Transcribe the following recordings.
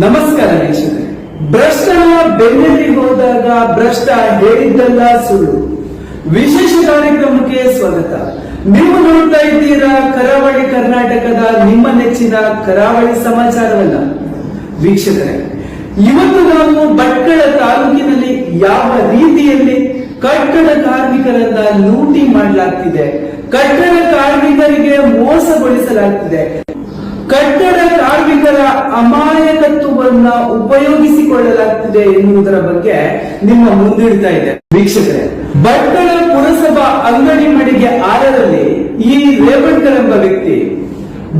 ನಮಸ್ಕಾರ ವೀಕ್ಷಕರೇ. ಭ್ರಷ್ಟ ಬೆನ್ನಲ್ಲಿ ಹೋದಾಗ ಭ್ರಷ್ಟ ಹೇಳಿದ್ದಲ್ಲ ಸುಳ್ಳು. ವಿಶೇಷ ಕಾರ್ಯಕ್ರಮಕ್ಕೆ ಸ್ವಾಗತ. ನೀವು ನೋಡ್ತಾ ಇದ್ದೀರಾ ಕರಾವಳಿ ಕರ್ನಾಟಕದ ನಿಮ್ಮ ನೆಚ್ಚಿನ ಕರಾವಳಿ ಸಮಾಚಾರವಲ್ಲ? ವೀಕ್ಷಕರೇ, ಇವತ್ತು ನಾವು ಭಟ್ಕಳ ತಾಲೂಕಿನಲ್ಲಿ ಯಾವ ರೀತಿಯಲ್ಲಿ ಕಟ್ಟಡ ಕಾರ್ಮಿಕರನ್ನ ಲೂಟಿ ಮಾಡಲಾಗ್ತಿದೆ? ಕಟ್ಟಡ ಕಾರ್ಮಿಕರಿಗೆ ಮೋಸಗೊಳಿಸಲಾಗ್ತಿದೆ. ಕಟ್ಟಡ ಕಾರ್ಮಿಕರ ಅಮಾಯಕತ್ವವನ್ನ ಉಪಯೋಗಿಸಿಕೊಳ್ಳಲಾಗ್ತಿದೆ ಎನ್ನುವುದರ ಬಗ್ಗೆ ನಿಮ್ಮ ಮುಂದಿಡ್ತಾ ಇದೆ. ವೀಕ್ಷಕರೇ, ಭಟ್ಕಳ ಪುರಸಭಾ ಅಂಗಡಿ ಮಡಿಗೆ ಆರರಲ್ಲಿ ಈ ರೇವಣ್ಕರ್ ಎಂಬ ವ್ಯಕ್ತಿ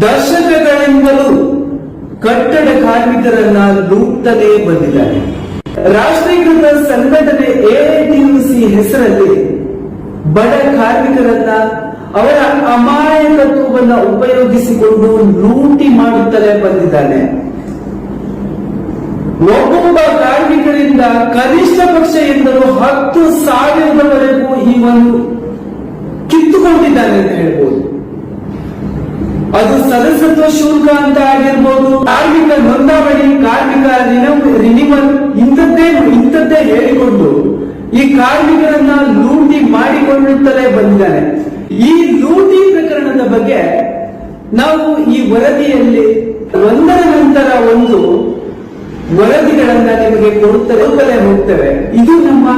ದಶಕಗಳಿಂದಲೂ ಕಟ್ಟಡ ಕಾರ್ಮಿಕರನ್ನ ಲೂಟ್ತಲೇ ಬಂದಿದ್ದಾರೆ ರಾಷ್ಟ್ರೀಕೃತ ಸಂಘಟನೆ ಎಐಟಿಯುಸಿ ಹೆಸರಲ್ಲಿ ಬಡ ಕಾರ್ಮಿಕರನ್ನ ಅವರ ಅಮಾಯಕತ್ವವನ್ನು ಉಪಯೋಗಿಸಿಕೊಂಡು ಲೂಟಿ ಮಾಡುತ್ತಲೇ ಬಂದಿದ್ದಾನೆ. ಒಬ್ಬೊಬ್ಬ ಕಾರ್ಮಿಕರಿಂದ ಕನಿಷ್ಠ ಪಕ್ಷ ಎಂದರು ಹತ್ತು ಸಾವಿರದವರೆಗೂ ಈ ಒಂದು ಕಿತ್ತುಕೊಂಡಿದ್ದಾನೆ ಅಂತ ಹೇಳ್ಬೋದು. ಅದು ಸದಸ್ಯತ್ವ ಶುಲ್ಕ ಅಂತ ಆಗಿರ್ಬೋದು. ಕಾರ್ಮಿಕ ನೋಂದಾವಣಿ, ಕಾರ್ಮಿಕ ರಿನಿವಲ್ ಇಂಥದ್ದೇ ಇಂಥದ್ದೇ ಹೇಳಿಕೊಂಡು ಈ ಕಾರ್ಮಿಕರನ್ನ ಲೂಟಿ ಮಾಡಿಕೊಳ್ಳುತ್ತಲೇ ಬಂದಿದ್ದಾನೆ. ಈ ಲೂಟಿ ಪ್ರಕರಣದ ಬಗ್ಗೆ ನಾವು ಈ ವರದಿಯಲ್ಲಿ ಒಂದರ ನಂತರ ಒಂದು ವರದಿಗಳನ್ನ ನಿಮಗೆ ಕೊಡುತ್ತಲೇ ಹೋಗ್ತೇವೆ. ಇದು ನಮ್ಮ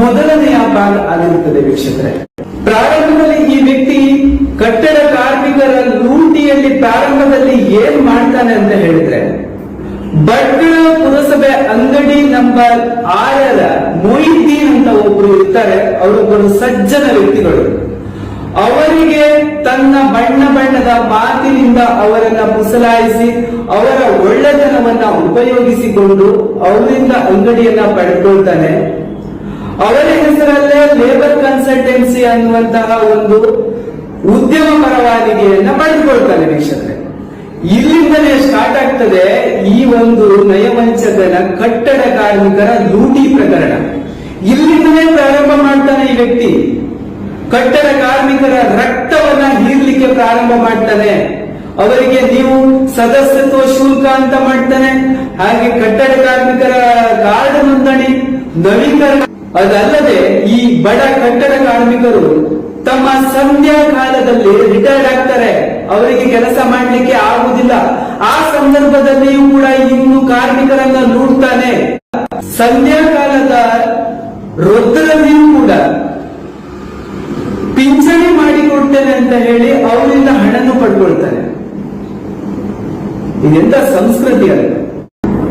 ಮೊದಲನೆಯ ಭಾಗ ಆಗಿರುತ್ತದೆ ವೀಕ್ಷಕರೇ. ಪ್ರಾರಂಭದಲ್ಲಿ ಈ ವ್ಯಕ್ತಿ ಕಟ್ಟಡ ಕಾರ್ಮಿಕರ ಲೂಟಿಯಲ್ಲಿ ಪ್ರಾರಂಭದಲ್ಲಿ ಏನ್ ಮಾಡ್ತಾನೆ ಅಂತ ಹೇಳಿದ್ರೆ, ಭಟ್ಕಳ ಪುರಸಭೆ ಅಂಗಡಿ ನಂಬರ್ ಆರರ ಮೊಯಿದ್ದೀನ್ ಅಂತ ಒಬ್ರು ಇರ್ತಾರೆ, ಅವರೊಬ್ಬರು ಸಜ್ಜನ ವ್ಯಕ್ತಿಗಳು. ಅವರಿಗೆ ತನ್ನ ಬಣ್ಣ ಬಣ್ಣದ ಮಾತಿನಿಂದ ಅವರನ್ನ ಮುಸಲಾಯಿಸಿ, ಅವರ ಒಳ್ಳೆತನವನ್ನ ಉಪಯೋಗಿಸಿಕೊಂಡು ಅವರಿಂದ ಅಂಗಡಿಯನ್ನ ಪಡೆದುಕೊಳ್ತಾನೆ ಅವರ ಹೆಸರಲ್ಲೇ ಲೇಬರ್ ಕನ್ಸಲ್ಟೆನ್ಸಿ ಅನ್ನುವಂತಹ ಒಂದು ಉದ್ಯಮ ಪರವಾನಿಗೆಯನ್ನ ಪಡೆದುಕೊಳ್ತಾನೆ ವೀಕ್ಷಕರೇ. ಇಲ್ಲಿಂದಲೇ ಸ್ಟಾರ್ಟ್ ಆಗ್ತದೆ ಈ ಒಂದು ನಯವಂಚಕನ ಕಟ್ಟಡ ಕಾರ್ಮಿಕರ ಲೂಟಿ ಪ್ರಕರಣ. ಇಲ್ಲಿಂದಲೇ ಪ್ರಾರಂಭ ಮಾಡ್ತಾನೆ ಈ ವ್ಯಕ್ತಿ. ಕಟ್ಟಡ ಕಾರ್ಮಿಕರ ರಕ್ತವನ್ನ ಹೀರ್ಲಿಕ್ಕೆ ಪ್ರಾರಂಭ ಮಾಡ್ತಾನೆ. ಅವರಿಗೆ ನೀವು ಸದಸ್ಯತ್ವ ಶುಲ್ಕ ಅಂತ ಮಾಡ್ತಾನೆ. ಹಾಗೆ ಕಟ್ಟಡ ಕಾರ್ಮಿಕರ ಕಾರ್ಡ್ ನೋಂದಣಿ, ನವೀಕರಣ. ಅದಲ್ಲದೆ ಈ ಬಡ ಕಟ್ಟಡ ಕಾರ್ಮಿಕರು ತಮ್ಮ ಸಂಧ್ಯಾ ಕಾಲದಲ್ಲಿ ರಿಟೈರ್ಡ್ ಆಗ್ತಾರೆ. ಅವರಿಗೆ ಕೆಲಸ ಮಾಡಲಿಕ್ಕೆ ಆಗುವುದಿಲ್ಲ ಆ ಸಂದರ್ಭದಲ್ಲಿಯೂ ಕೂಡ ಇನ್ನು ಕಾರ್ಮಿಕರನ್ನ ನೋಡ್ತಾನೆ. ಸಂಧ್ಯಾ ಕಾಲದ ವೃದ್ಧರಲ್ಲಿಯೂ ಕೂಡ ಮಾಡಿ ಮಾಡಿಕೊಡ್ತೇನೆ ಅಂತ ಹೇಳಿ ಅವರಿಂದ ಹಣನ್ನು ಪಡ್ಕೊಳ್ತಾರೆ. ಇದೆಂತ ಸಂಸ್ಕೃತಿ ಅಲ್ಲ.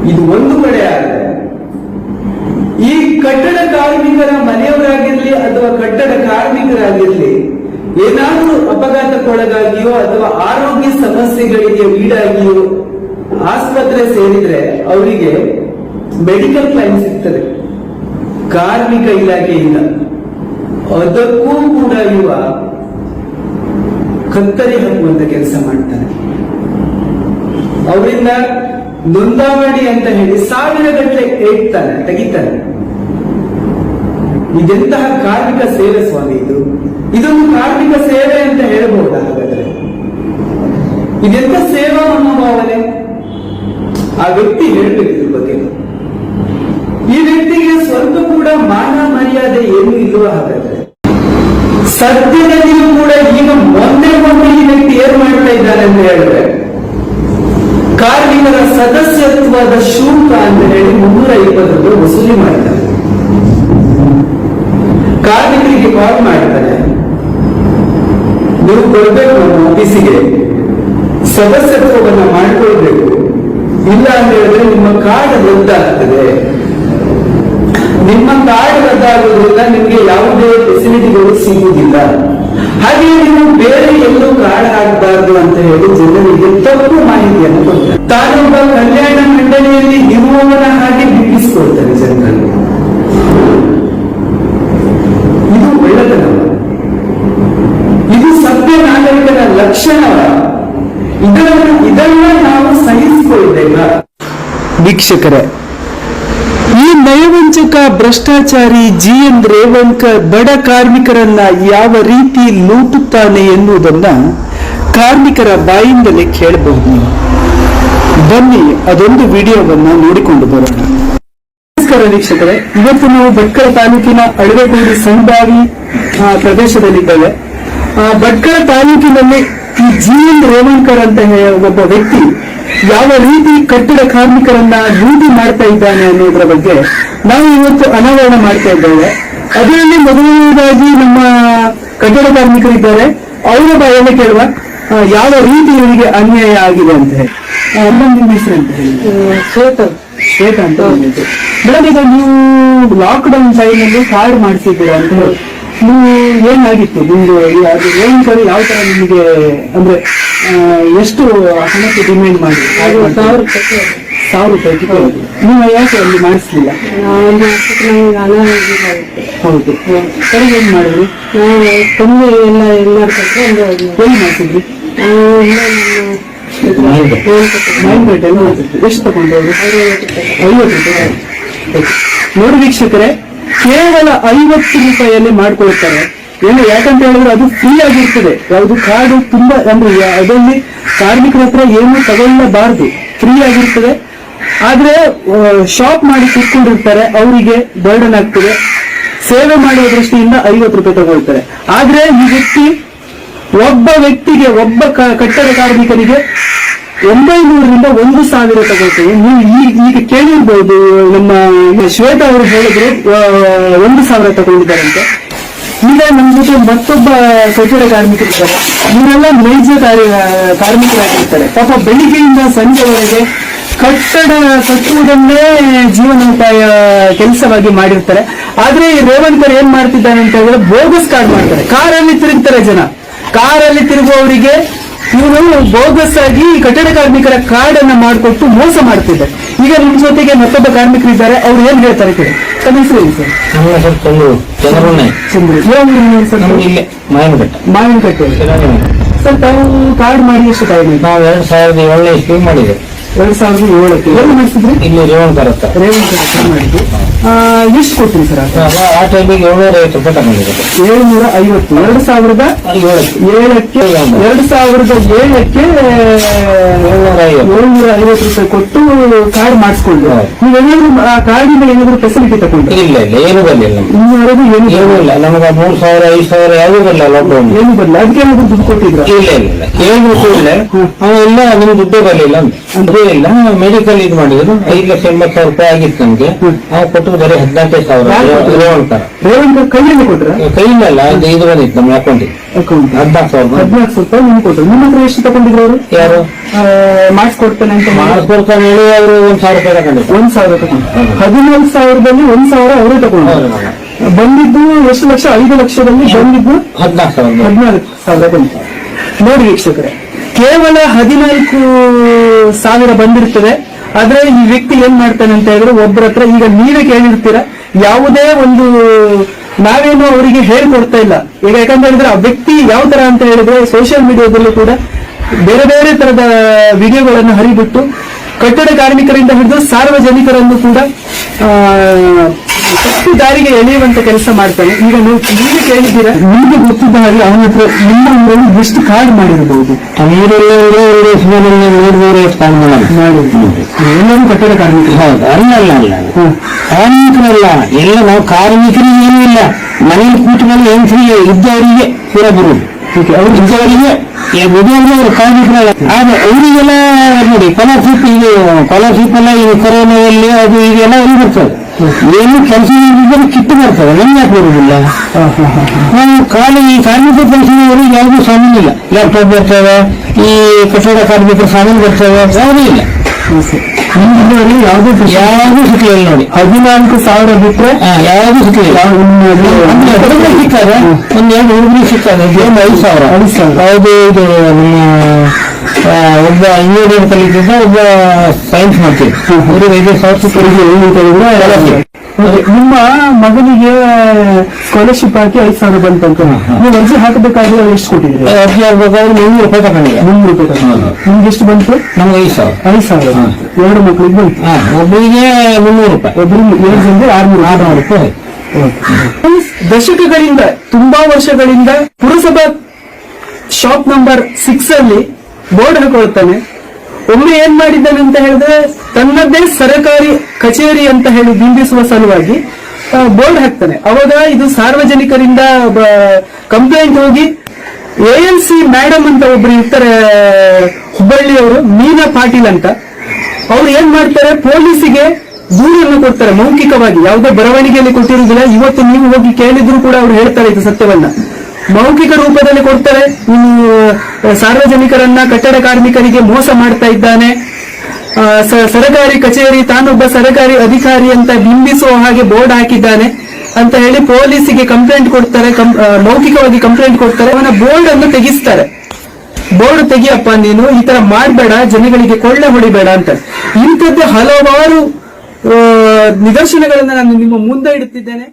ಇದು ಒಂದು ಕಡೆ ಆದರೆ, ಈ ಕಟ್ಟಡ ಕಾರ್ಮಿಕರ ಮನೆಯವರಾಗಿರ್ಲಿ ಅಥವಾ ಕಟ್ಟಡ ಕಾರ್ಮಿಕರಾಗಿರ್ಲಿ, ಏನಾದರೂ ಅಪಘಾತಕ್ಕೊಳಗಾಗಿಯೋ ಅಥವಾ ಆರೋಗ್ಯ ಸಮಸ್ಯೆಗಳಿಗೆ ಈಡಾಗಿಯೋ ಆಸ್ಪತ್ರೆ ಸೇರಿದ್ರೆ ಅವರಿಗೆ ಮೆಡಿಕಲ್ ಕ್ಲೈಮ್ ಸಿಗ್ತದೆ. ಕಾರ್ಮಿಕ ಇಲಾಖೆಯಿಂದ ಅದಕ್ಕೂ ಕೂಡ ಇವ ಕತ್ತರಿ ಹಾಕುವಂತ ಕೆಲಸ ಮಾಡ್ತಾನೆ. ಅವರಿಂದ ನೊಂದಾವಣಿ ಅಂತ ಹೇಳಿ ಸಾವಿರ ಗಟ್ಟಲೆ ಏಗ್ತಾನೆ ತೆಗಿತಾನೆ. ಇದೆಂತಹ ಕಾರ್ಮಿಕ ಸೇವೆ ಸ್ವಾಮಿ ಇದು? ಇದೊಂದು ಕಾರ್ಮಿಕ ಸೇವೆ ಅಂತ ಹೇಳಬಹುದು ಹಾಗಾದ್ರೆ? ಇದೆಂತ ಸೇವಾ ಮನೋಭಾವನೆ? ಆ ವ್ಯಕ್ತಿ ಹೇಳ್ಬೇಕು ಇದ್ರ ಬಗ್ಗೆ. ಈ ವ್ಯಕ್ತಿಗೆ ಸ್ವಲ್ಪ ಕೂಡ ಮಾನ ಮರ್ಯಾದೆ ಏನು ಇಲ್ಲವ ಹಾಗಾದ್ರೆ? ಸದ್ಯದಲ್ಲಿಯೂ ಕೂಡ ಈಗ ಒಂದೇ ಒಂದು ಈ ವ್ಯಕ್ತಿ ಏನ್ ಮಾಡ್ತಾ ಇದ್ದಾನೆ ಅಂತ ಹೇಳಿದ್ರೆ, ಕಾರ್ಮಿಕರ ಸದಸ್ಯತ್ವದ ಶುಲ್ಕ ಅಂತ ಹೇಳಿ ಮುನ್ನೂರ ಇಪ್ಪತ್ತು ರೂಪಾಯಿ ವಸೂಲಿ ಮಾಡ್ತಾರೆ. ಕಾರ್ಮಿಕರಿಗೆ ಕಾಲ್ ಮಾಡ್ತಾರೆ. ನೀವು ಕೊಡ್ಬೇಕು ನಮ್ಮ ಆಫೀಸಿಗೆ ಸದಸ್ಯತ್ವವನ್ನು ಮಾಡಿಕೊಳ್ಬೇಕು. ಇಲ್ಲ ಅಂತ ಹೇಳಿದ್ರೆ ನಿಮ್ಮ ಕಾರ್ಡ್ ರದ್ದಾಗ್ತದೆ. ನಿಮ್ಮ ಕಾರ್ಡ್ ರದ್ದಾಗೋದ್ರಿಂದ ನಿಮಗೆ ಯಾವುದೇ ಸಿಗುವುದಿಲ್ಲ ಹಾಗೆ ನೀವು ಬೇರೆ ಎಲ್ಲೂ ಕಾರಣ ಆಗಬಾರದು ಅಂತ ಹೇಳಿ ಜನರಿಗೆ ತಪ್ಪು ಮಾಹಿತಿಯನ್ನು ಕೊಡ್ತಾರೆ. ತಾನೊಬ್ಬ ಕಲ್ಯಾಣ ಮಂಡಳಿಯಲ್ಲಿ ಇರುವವನ ಹಾಗೆ ಬಿಂಬಿಸಿಕೊಳ್ತಾರೆ ಜನರಲ್ಲಿ. ಇದು ಒಳ್ಳೆತನ ಇದು ಸತ್ಯ ನಾಗರಿಕರ ಲಕ್ಷಣವ. ಇದನ್ನ ಇದನ್ನ ನಾವು ಸಹಿಸಿಕೊಳ್ಬೇಕಾ ವೀಕ್ಷಕರೇ ನಯವಂಚಕ ಭ್ರಷ್ಟಾಚಾರಿ ಜಿ ಎನ್ ರೇವಣ್ಕರ್ ಬಡ ಕಾರ್ಮಿಕರನ್ನ ಯಾವ ರೀತಿ ಲೂಟುತ್ತಾನೆ ಎನ್ನುವುದನ್ನ ಕಾರ್ಮಿಕರ ಬಾಯಿಂದಲೇ ಕೇಳಬಹುದು. ನೀವು ಬನ್ನಿ, ಅದೊಂದು ವಿಡಿಯೋವನ್ನ ನೋಡಿಕೊಂಡು ಬರೋಣ. ನಮಸ್ಕಾರ ವೀಕ್ಷಕರೇ, ಇವತ್ತು ನಾವು ಭಟ್ಕಳ ತಾಲೂಕಿನ ಅಳವೆಗೋಡಿ ಸಂಭಾವಿ ಪ್ರದೇಶದಲ್ಲಿದ್ದೇವೆ. ಭಟ್ಕಳ ತಾಲೂಕಿನಲ್ಲಿ ಈ ಜಿ ಎನ್ ರೇವಣ್ಕರ್ ಅಂತ ಒಬ್ಬ ವ್ಯಕ್ತಿ ಯಾವ ರೀತಿ ಕಟ್ಟಡ ಕಾರ್ಮಿಕರನ್ನ ಲೂಟಿ ಮಾಡ್ತಾ ಇದ್ದಾನೆ ಅನ್ನೋದ್ರ ಬಗ್ಗೆ ನಾವು ಇವತ್ತು ಅನಾವರಣ ಮಾಡ್ತಾ ಇದ್ದೇವೆ. ಅದರಲ್ಲಿ ಮೊದಲನೇದಾಗಿ ನಮ್ಮ ಕಟ್ಟಡ ಕಾರ್ಮಿಕರಿದ್ದಾರೆ. ಅವರ ಬಾಯಲ್ಲಿ ಕೇಳುವ ಯಾವ ರೀತಿ ಇವರಿಗೆ ಅನ್ಯಾಯ ಆಗಿದೆ ಅಂತ ಹೇಳಿ. ನಿಮ್ಮ ಹೆಸರು ಅಂತ ಹೇಳಿ. ಶ್ವೇತ. ಶ್ವೇತ ಅಂತ ಹೇಳಿ. ಮೇಡಮ್ ಈಗ ನೀವು ಲಾಕ್ ಡೌನ್ ಟೈಮಲ್ಲಿ ಕಾರ್ಡ್ ಮಾಡಿಸಿದ್ದೀರಾ ಅಂತ ಹೇಳಿ. ನೀವು ಏನಾಗಿತ್ತು? ನಿಮ್ದು ಏನ್ ಕಡೆ ಯಾವ ತರ ನಿಮಗೆ ಅಂದ್ರೆ ಎಷ್ಟು ಹಣಕ್ಕೆ ಡಿಮ್ಯಾಂಡ್ ಮಾಡಿ ಸಾವಿರ ರೂಪಾಯಿ. ಸಾವಿರ ರೂಪಾಯಿ. ನೀವು ಯಾಕೆ ಅಲ್ಲಿ ಮಾಡಿಸ್ಲಿಲ್ಲ? ಹೌದು. ಸರಿ ಏನ್ ಮಾಡಿದ್ರಿ? ಕಮ್ಮಿ ಎಲ್ಲ ಎಲ್ಲಿ ನಮ್ಮ ರೂಪಾಯಿ ಎಷ್ಟು ತಗೊಂಡ್ರಿ ಐವತ್ತು ರೂಪಾಯಿ. ನೋಡಿ ವೀಕ್ಷಕರೇ ಕೇವಲ ಐವತ್ತು ರೂಪಾಯಿಯಲ್ಲಿ ಮಾಡ್ಕೊಳ್ತಾರೆ. ಏನು, ಯಾಕಂತ ಹೇಳಿದ್ರೆ ಅದು ಫ್ರೀ ಆಗಿರ್ತದೆ. ಯಾವುದು ಕಾರ್ಡ್ ತುಂಬಾ, ಅಂದ್ರೆ ಅದರಲ್ಲಿ ಕಾರ್ಮಿಕರ ಹತ್ರ ಏನು ತಗೊಳ್ಳಬಾರದು. ಫ್ರೀ ಆಗಿರ್ತದೆ. ಆದ್ರೆ ಶಾಪ್ ಮಾಡಿ ಕೂತ್ಕೊಂಡಿರ್ತಾರೆ, ಅವರಿಗೆ ಬರ್ಡನ್ ಆಗ್ತದೆ. ಸೇವೆ ಮಾಡುವ ದೃಷ್ಟಿಯಿಂದ ಐವತ್ತು ರೂಪಾಯಿ ತಗೊಳ್ತಾರೆ. ಆದ್ರೆ ಈ ವ್ಯಕ್ತಿ, ಒಬ್ಬ ವ್ಯಕ್ತಿಗೆ, ಒಬ್ಬ ಕಟ್ಟಡ ಕಾರ್ಮಿಕನಿಗೆ ಒಂಬೈನೂರರಿಂದ ಒಂದು ಸಾವಿರ ತಗೊಳ್ತೀವಿ. ನೀವು ಈ- ಈಗ ಕೇಳಿರ್ಬೋದು, ನಮ್ಮ ಶ್ವೇತಾ ಅವರು ಹೇಳಿದ್ರು ಒಂದು ಸಾವಿರ ತಗೊಂಡಿದ್ದಾರಂತೆ. ಈಗ ನಮ್ಮ ಜೊತೆ ಮತ್ತೊಬ್ಬ ಕಟ್ಟಡ ಕಾರ್ಮಿಕರಿದ್ದಾರೆ. ಇವರೆಲ್ಲ ನೈಜ ಕಾರ್ಮಿಕರಾಗಿರ್ತಾರೆ. ಪಾಪ ಬೆಳಿಗ್ಗೆಯಿಂದ ಸಂಜೆವರೆಗೆ ಕಟ್ಟಡ ಕಟ್ಟುವುದನ್ನೇ ಜೀವನೋಪಾಯ ಕೆಲಸವಾಗಿ ಮಾಡಿರ್ತಾರೆ. ಆದ್ರೆ ರೇವಂತರ್ ಏನು ಏನ್ ಮಾಡ್ತಿದ್ದಾನೆ ಅಂತ ಹೇಳಿದ್ರೆ ಬೋಗಸ್ ಕಾರ್ಡ್ ಮಾಡ್ತಾರೆ. ಕಾರಲ್ಲಿ ತಿರುಗ್ತಾರೆ ಜನ. ಕಾರಲ್ಲಿ ತಿರುಗುವವರಿಗೆ ಇವನು ಬೋಗಸ್ ಆಗಿ ಕಟ್ಟಡ ಕಾರ್ಮಿಕರ ಕಾರ್ಡ್ ಅನ್ನ ಮಾಡಿಕೊಟ್ಟು ಮೋಸ ಮಾಡ್ತಿದ್ದೆ ಈಗ ನಿಮ್ ಜೊತೆಗೆ ಮತ್ತೊಬ್ಬ ಕಾರ್ಮಿಕರಿದ್ದಾರೆ ಅವ್ರು ಏನ್ ಹೇಳ್ತಾರೆ ಕೇಳಿ. ತಮ್ಮ ಹೆಸರು ಏನು ಸರ್. ನಮ್ಮ ಹೆಸರು ಚಂದ್ರು. ಯಾವ ಸರ್? ನಮ್ಗೆ ಇಲ್ಲೇ ಮಾಯನಘಟ್ಟ. ಮಾವಿನಕಟ್ಟೆ ಸರ್ ತಾವು ಕಾರ್ಡ್ ಮಾಡಿ ಎಷ್ಟು ಟೈಮ್ ಸ್ಕೀಮ್ ನಾವು ಎರಡ್ ಸಾವಿರದ ಏಳನೇ ಇಸ್ವಿ ಮಾಡಿದೆ ಎರಡ್ ಸಾವಿರದ ಏಳಕ್ಕೆ. ಎಲ್ಲಿ ಮಾಡಿಸಿದ್ರಿ? ಇಲ್ಲಿ ರೇವಣ್ಕರ್ ಬರುತ್ತೆ. ಹತ್ರ ಮಾಡಿದ್ದು. ಎಷ್ಟು ಕೊಡ್ತೀನಿ ಸರ್ ಆ ಟೈಮಿಗೆ ಏಳ್ನೂರ ಐವತ್ತು ರೂಪಾಯಿ ತಗೊಂಡಿದ್ದೆ. ಏಳ್ನೂರ ಐವತ್ತು. ಎರಡು ಸಾವಿರದ ಏಳಕ್ಕೆ ಎರಡು ಸಾವಿರದ ಏಳಕ್ಕೆ ಏಳ್ನೂರ ಐವತ್ತು. ರೂಪಾಯಿ ಕೊಟ್ಟು ಕಾರ್ಡ್ ಮಾಡಿಸ್ಕೊಂಡು ನೀವು ನೀವೇನಾದ್ರೂ ಆ ಕಾರ್ಡಿಂದ ಏನಾದ್ರು ಫೆಸಿಲಿಟಿ ತಗೊಂಡ್ರಿ? ಇಲ್ಲ ಇಲ್ಲ ಏನು ಬರಲಿಲ್ಲ ಇನ್ನೂವರೆಗೂ ಏನು ಏನೂ ಇಲ್ಲ. ನಮಗೆ ಮೂರ್ ಸಾವಿರ ಐದು ಸಾವಿರ ಯಾವುದೂ ಬರಲಿಲ್ಲ ಲಾಕ್ಡೌನ್ ಏನು ಬರಲ್ಲ ಅದಕ್ಕೆ ಏನಾದ್ರು ದುಡ್ಡು ಕೊಟ್ಟಿದ್ರು? ಇಲ್ಲ ಇಲ್ಲ ಇಲ್ಲ. ಕೇಳಿದ್ರು ಕೂಡಲೇ ಅವೆಲ್ಲ ನಿಮ್ಗೆ ದುಡ್ಡೇ ಬರಲಿಲ್ಲ ದುಡ್ಡೇ ಇಲ್ಲ ಮೆಡಿಕಲ್ ಇದು ಮಾಡಿದ್ರು ಐದು ಲಕ್ಷ ಎಂಬತ್ತು ಸಾವಿರ ರೂಪಾಯಿ ಆಗಿತ್ತು ನಮ್ಗೆ. ನಾವು ಕೊಟ್ಟು ಬರೀ ಹದಿನಾಲ್ಕೈದು ಸಾವಿರ ರೇವಂತ್ ಕೈಯಲ್ಲಿ ಕೊಟ್ರ? ಅದು ಇದು ಬಂದಿತ್ತು ನಮ್ಮ ಅಕೌಂಟಿಗೆ ಅಕೌಂಟ್ ಹದಿನಾಲ್ಕು ಸಾವಿರ ರೂಪಾಯಿ. ಹದಿನಾಲ್ಕು ಸಾವಿರ ರೂಪಾಯಿ ನಿಮ್ಗೆ ಕೊಟ್ರು ನಿಮ್ಮ ಹತ್ರ ಎಷ್ಟು ತಗೊಂಡಿದ್ರು ಅವರು? ಯಾರು? ಮಾಡಿಸ್ಕೊಡ್ತೇನೆ ಅಂತ ಹೇಳಿ ಮಾಡಿಸ್ಕೊಡ್ತಾನೆ ಹೇಳಿ ಅವರು ಒಂದ್ ಸಾವಿರ ರೂಪಾಯಿ ತಗೊಂಡಿದ್ರು. ಒಂದ್ ಸಾವಿರ ತಗೊಂಡು ಸಾವಿರದಲ್ಲಿ ಒಂದ್ ಸಾವಿರ ಅವರು ತಗೊಂಡು ಬಂದಿದ್ದು ಎಷ್ಟು ಲಕ್ಷ? ಐದು ಲಕ್ಷದಲ್ಲಿ ಬಂದಿದ್ದು ಹದಿನಾಲ್ಕು ಸಾವಿರ ಹದಿನಾಲ್ಕು ಸಾವಿರ ಬಂತು ನೋಡಿ ವೀಕ್ಷಕರೇ. ಕೇವಲ ಹದಿನಾಲ್ಕು ಸಾವಿರ ಬಂದಿರ್ತದೆ. ಆದ್ರೆ ಈ ವ್ಯಕ್ತಿ ಏನ್ ಮಾಡ್ತಾನೆ ಅಂತ ಹೇಳಿದ್ರೆ ಒಬ್ಬರ ಹತ್ರ ಈಗ ನೀವೇ ಕೇಳಿರ್ತೀರ, ಯಾವುದೇ ಒಂದು ನಾವೇನು ಅವರಿಗೆ ಹೇಳ್ಕೊಡ್ತಾ ಇಲ್ಲ. ಈಗ ಯಾಕಂತ ಹೇಳಿದ್ರೆ ಆ ವ್ಯಕ್ತಿ ಯಾವ ತರ ಅಂತ ಹೇಳಿದ್ರೆ ಸೋಷಿಯಲ್ ಮೀಡಿಯಾದಲ್ಲೂ ಕೂಡ ಬೇರೆ ಬೇರೆ ತರದ ವಿಡಿಯೋಗಳನ್ನು ಹರಿಬಿಟ್ಟು ಕಟ್ಟಡ ಕಾರ್ಮಿಕರಿಂದ ಹಿಡಿದು ಸಾರ್ವಜನಿಕರನ್ನು ಕೂಡ ತಪ್ಪು ದಾರಿಗೆ ಎಳೆಯುವಂತ ಕೆಲಸ ಮಾಡ್ತಾನೆ. ಈಗ ನೀವು ನೀವು ಕೇಳಿದ್ದೀರಾ? ನಿಮಗೆ ಗೊತ್ತಿದ್ದ ಹಾಗೆ ಅವನ ಹತ್ರ ನಿಮ್ಮ ಊರಲ್ಲಿ ಎಷ್ಟು ಕಾರ್ಡ್ ಮಾಡಿರಬಹುದು? ಸ್ಥಾನ ಮಾಡೋದು. ಎಲ್ಲರೂ ಕಟ್ಟಡ ಕಾರ್ಮಿಕರು? ಹೌದು. ಅಲ್ಲ ಅಲ್ಲ ಅಲ್ಲ ಕಾರ್ಮಿಕರಲ್ಲ. ಎಲ್ಲ ನಾವು ಕಾರ್ಮಿಕರಿಗೆ ಏನೂ ಇಲ್ಲ. ಮನೆಯಲ್ಲಿ ಕೂತ್ಕೊಂಡು ಹೆಂಗಸರಿಗೆ ಇದ್ದವರಿಗೆ ಪೂರ ಬರುವುದು ಅವ್ರು ಇದ್ದವರಿಗೆ ಬುದ್ಧಿಯವರು ಅವರು ಕಾರ್ಮಿಕರಲ್ಲ. ಆದ್ರೆ ಅವರಿಗೆಲ್ಲ ನೋಡಿ ಕಲರ್ಶಿಪ್ ಈಗ ಕಲರ್ಶಿಪ್ ಎಲ್ಲ ಈಗ ಕೊರೋನಾದಲ್ಲಿ ಅದು ಈಗೆಲ್ಲ ಎಲ್ಲಿ ಬರ್ತದೆ. ಏನು ಕೆಲಸ ಮಾಡಿದ್ರೆ ಕಿಟ್ಟು ಬರ್ತದೆ ನಮ್ಗೆ ಯಾಕೆ ಬರುವುದಿಲ್ಲ ನಾವು ಖಾಲಿ ಈ ಕಾರ್ಮಿಕ ಪೆನ್ಷನ್ ಯಾವುದೂ ಸಾಮಾನು ಇಲ್ಲ. ಲ್ಯಾಪ್ಟಾಪ್ ಬರ್ತವೆ ಈ ಕಟ್ಟಡ ಕಾರ್ಮಿಕರ ಸಾಮಾನು ಬರ್ತವೆ ಯಾವುದೂ ಇಲ್ಲ. ಯಾವುದೂ ಯಾವುದೂ ಸಿಕ್ಕಲಿಲ್ಲ ನೋಡಿ. ಹದಿನಾಲ್ಕು ಸಾವಿರ ಬಿಟ್ಟರೆ ಯಾವುದೂ ಸಿಕ್ಕಲಿಲ್ಲ ಸಿಕ್ಕಾರೆ ಒಂದ್ ಎರಡು ಹುಡುಗರಿಗೆ ಸಿಕ್ಕಾರೆ ಒಂದು ಐದು ಸಾವಿರ ಐದು ಸಾವಿರ. ಯಾವುದೇ ಇದು ನಮ್ಮ ಒಬ್ಬ ಇಂಜಿನಿಯರಿಂಗ್ ಕಲಿತಿದ್ದ ಒಬ್ಬ ಸೈನ್ಸ್ ಮಾಡ್ತೀವಿ ಅವ್ರಿಗೆ ಐದು ಸಾವಿರ ಸಿಕ್ಕಿದ್ರೆ ನಿಮ್ಮ ಮಗನಿಗೆ ಸ್ಕಾಲರ್ಶಿಪ್ ಹಾಕಿ ಐದು ಸಾವಿರ ಬಂತಂತ ನೀವು ಅರ್ಜಿ ಹಾಕಬೇಕಾದ್ರೆ ಎಷ್ಟು ಕೊಟ್ಟಿದ್ರಿ? ಅರ್ಜಿ ಆಗ್ಬೇಕಾದ್ರೆ ಮುನ್ನೂರು ರೂಪಾಯಿ ತಗೊಂಡಿ ಮುನ್ನೂರು ರೂಪಾಯಿ ತಗೊಂಡು ನಿಮ್ಗೆ ಎಷ್ಟು ಬಂತು? ನಮ್ಗೆ ಐದು ಸಾವಿರ. ಐದು ಸಾವಿರ ಬಂತು. ಎರಡು ಮಕ್ಕಳಿಗೆ ಬಂತು. ಒಬ್ಬರಿಗೆ ಮುನ್ನೂರು ರೂಪಾಯಿ. ಒಬ್ಬರಿಗೆ ಏಳು ಜನರಿಗೆ ಆರ್ನೂರು ಆರ್ನೂರು ರೂಪಾಯಿ. ದಶಕಗಳಿಂದ ತುಂಬಾ ವರ್ಷಗಳಿಂದ ಪುರಸಭಾ ಶಾಪ್ ನಂಬರ್ ಸಿಕ್ಸ್ ಅಲ್ಲಿ ಬೋರ್ಡ್ ಹಾಕೊಳ್ತಾನೆ ಒಮ್ಮೆ ಏನ್ ಮಾಡಿದ್ದಾನೆ ಅಂತ ಹೇಳಿದ್ರೆ, ತನ್ನದೇ ಸರಕಾರಿ ಕಚೇರಿ ಅಂತ ಹೇಳಿ ಬಿಂಬಿಸುವ ಸಲುವಾಗಿ ಬೋರ್ಡ್ ಹಾಕ್ತಾನೆ. ಅವಾಗ ಇದು ಸಾರ್ವಜನಿಕರಿಂದ ಕಂಪ್ಲೇಂಟ್ ಹೋಗಿ ಎಎಲ್ ಎಲ್ ಸಿ ಮೇಡಮ್ ಅಂತ ಒಬ್ರು ಇರ್ತಾರೆ ಹುಬ್ಬಳ್ಳಿಯವರು ಮೀನಾ ಪಾಟೀಲ್ ಅಂತ. ಅವ್ರು ಏನ್ ಮಾಡ್ತಾರೆ, ಪೊಲೀಸಿಗೆ ದೂರನ್ನು ಕೊಡ್ತಾರೆ, ಮೌಖಿಕವಾಗಿ. ಯಾವುದೇ ಬರವಣಿಗೆಯಲ್ಲಿ ಕೊಟ್ಟಿರುವುದಿಲ್ಲ. ಇವತ್ತು ನೀವು ಹೋಗಿ ಕೇಳಿದ್ರು ಕೂಡ ಅವ್ರು ಹೇಳ್ತಾರೆ ಇದು ಸತ್ಯವನ್ನ. ಮೌಖಿಕ ರೂಪದಲ್ಲಿ ಕೊಡ್ತಾರೆ. ಸಾರ್ವಜನಿಕರನ್ನ, ಕಟ್ಟಡ ಕಾರ್ಮಿಕರಿಗೆ ಮೋಸ ಮಾಡ್ತಾ ಇದ್ದಾನೆ. ಸರಕಾರಿ ಕಚೇರಿ, ತಾನೊಬ್ಬ ಸರಕಾರಿ ಅಧಿಕಾರಿ ಅಂತ ಬಿಂಬಿಸುವ ಹಾಗೆ ಬೋರ್ಡ್ ಹಾಕಿದ್ದಾನೆ ಅಂತ ಹೇಳಿ ಪೊಲೀಸಿಗೆ ಕಂಪ್ಲೇಂಟ್ ಕೊಡ್ತಾರೆ. ಮೌಖಿಕವಾಗಿ ಕಂಪ್ಲೇಂಟ್ ಕೊಡ್ತಾರೆ. ಅವನ ಬೋರ್ಡ್ ಅನ್ನು ತೆಗಿಸ್ತಾರೆ. ಬೋರ್ಡ್ ತೆಗಿಯಪ್ಪ ನೀನು, ಈ ತರ ಮಾಡಬೇಡ, ಜನಗಳಿಗೆ ಕೊಳ್ಳೆ ಹೊಡಿಬೇಡ ಅಂತ. ಇಂಥದ್ದು ಹಲವಾರು ನಿದರ್ಶನಗಳನ್ನ ನಾನು ನಿಮ್ಮ ಮುಂದೆ ಇಡುತ್ತಿದ್ದೇನೆ.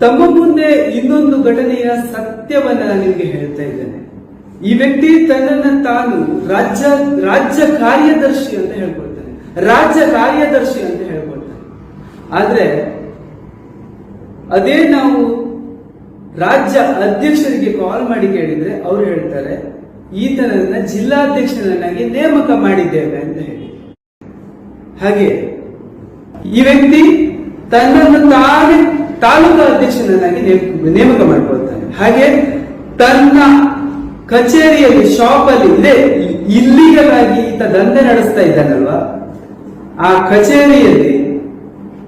ತಮ್ಮ ಮುಂದೆ ಇನ್ನೊಂದು ಘಟನೆಯ ಸತ್ಯವನ್ನ ನಾನು ನಿಮಗೆ ಹೇಳ್ತಾ ಇದ್ದೇನೆ. ಈ ವ್ಯಕ್ತಿ ತನ್ನನ್ನು ತಾನು ರಾಜ್ಯ ರಾಜ್ಯ ಕಾರ್ಯದರ್ಶಿ ಅಂತ ಹೇಳ್ಕೊಳ್ತಾನೆ. ರಾಜ್ಯ ಕಾರ್ಯದರ್ಶಿ ಅಂತ ಹೇಳ್ಕೊಳ್ತಾನೆ. ಆದ್ರೆ, ಅದೇ ನಾವು ರಾಜ್ಯ ಅಧ್ಯಕ್ಷರಿಗೆ ಕಾಲ್ ಮಾಡಿ ಕೇಳಿದ್ರೆ ಅವರು ಹೇಳ್ತಾರೆ ಈತನನ್ನ ಜಿಲ್ಲಾಧ್ಯಕ್ಷನನ್ನಾಗಿ ನೇಮಕ ಮಾಡಿದ್ದೇವೆ ಅಂತ ಹೇಳಿ. ಹಾಗೆ, ಈ ವ್ಯಕ್ತಿ ತನ್ನನ್ನು ತಾನೇ ತಾಲೂಕು ಅಧ್ಯಕ್ಷನನ್ನಾಗಿ ನೇಮ- ನೇಮಕ ಮಾಡಿಕೊಳ್ತಾನೆ. ಹಾಗೆ ತನ್ನ ಕಚೇರಿಯಲ್ಲಿ ಶಾಪ್ ಅಲ್ಲಿ ಇದೆ ಇಲ್ಲಿಗಲ್ ಆಗಿ ಈತ ದಂಧೆ ನಡೆಸ್ತಾ ಇದ್ದಾನಲ್ವಾ? ಆ ಕಚೇರಿಯಲ್ಲಿ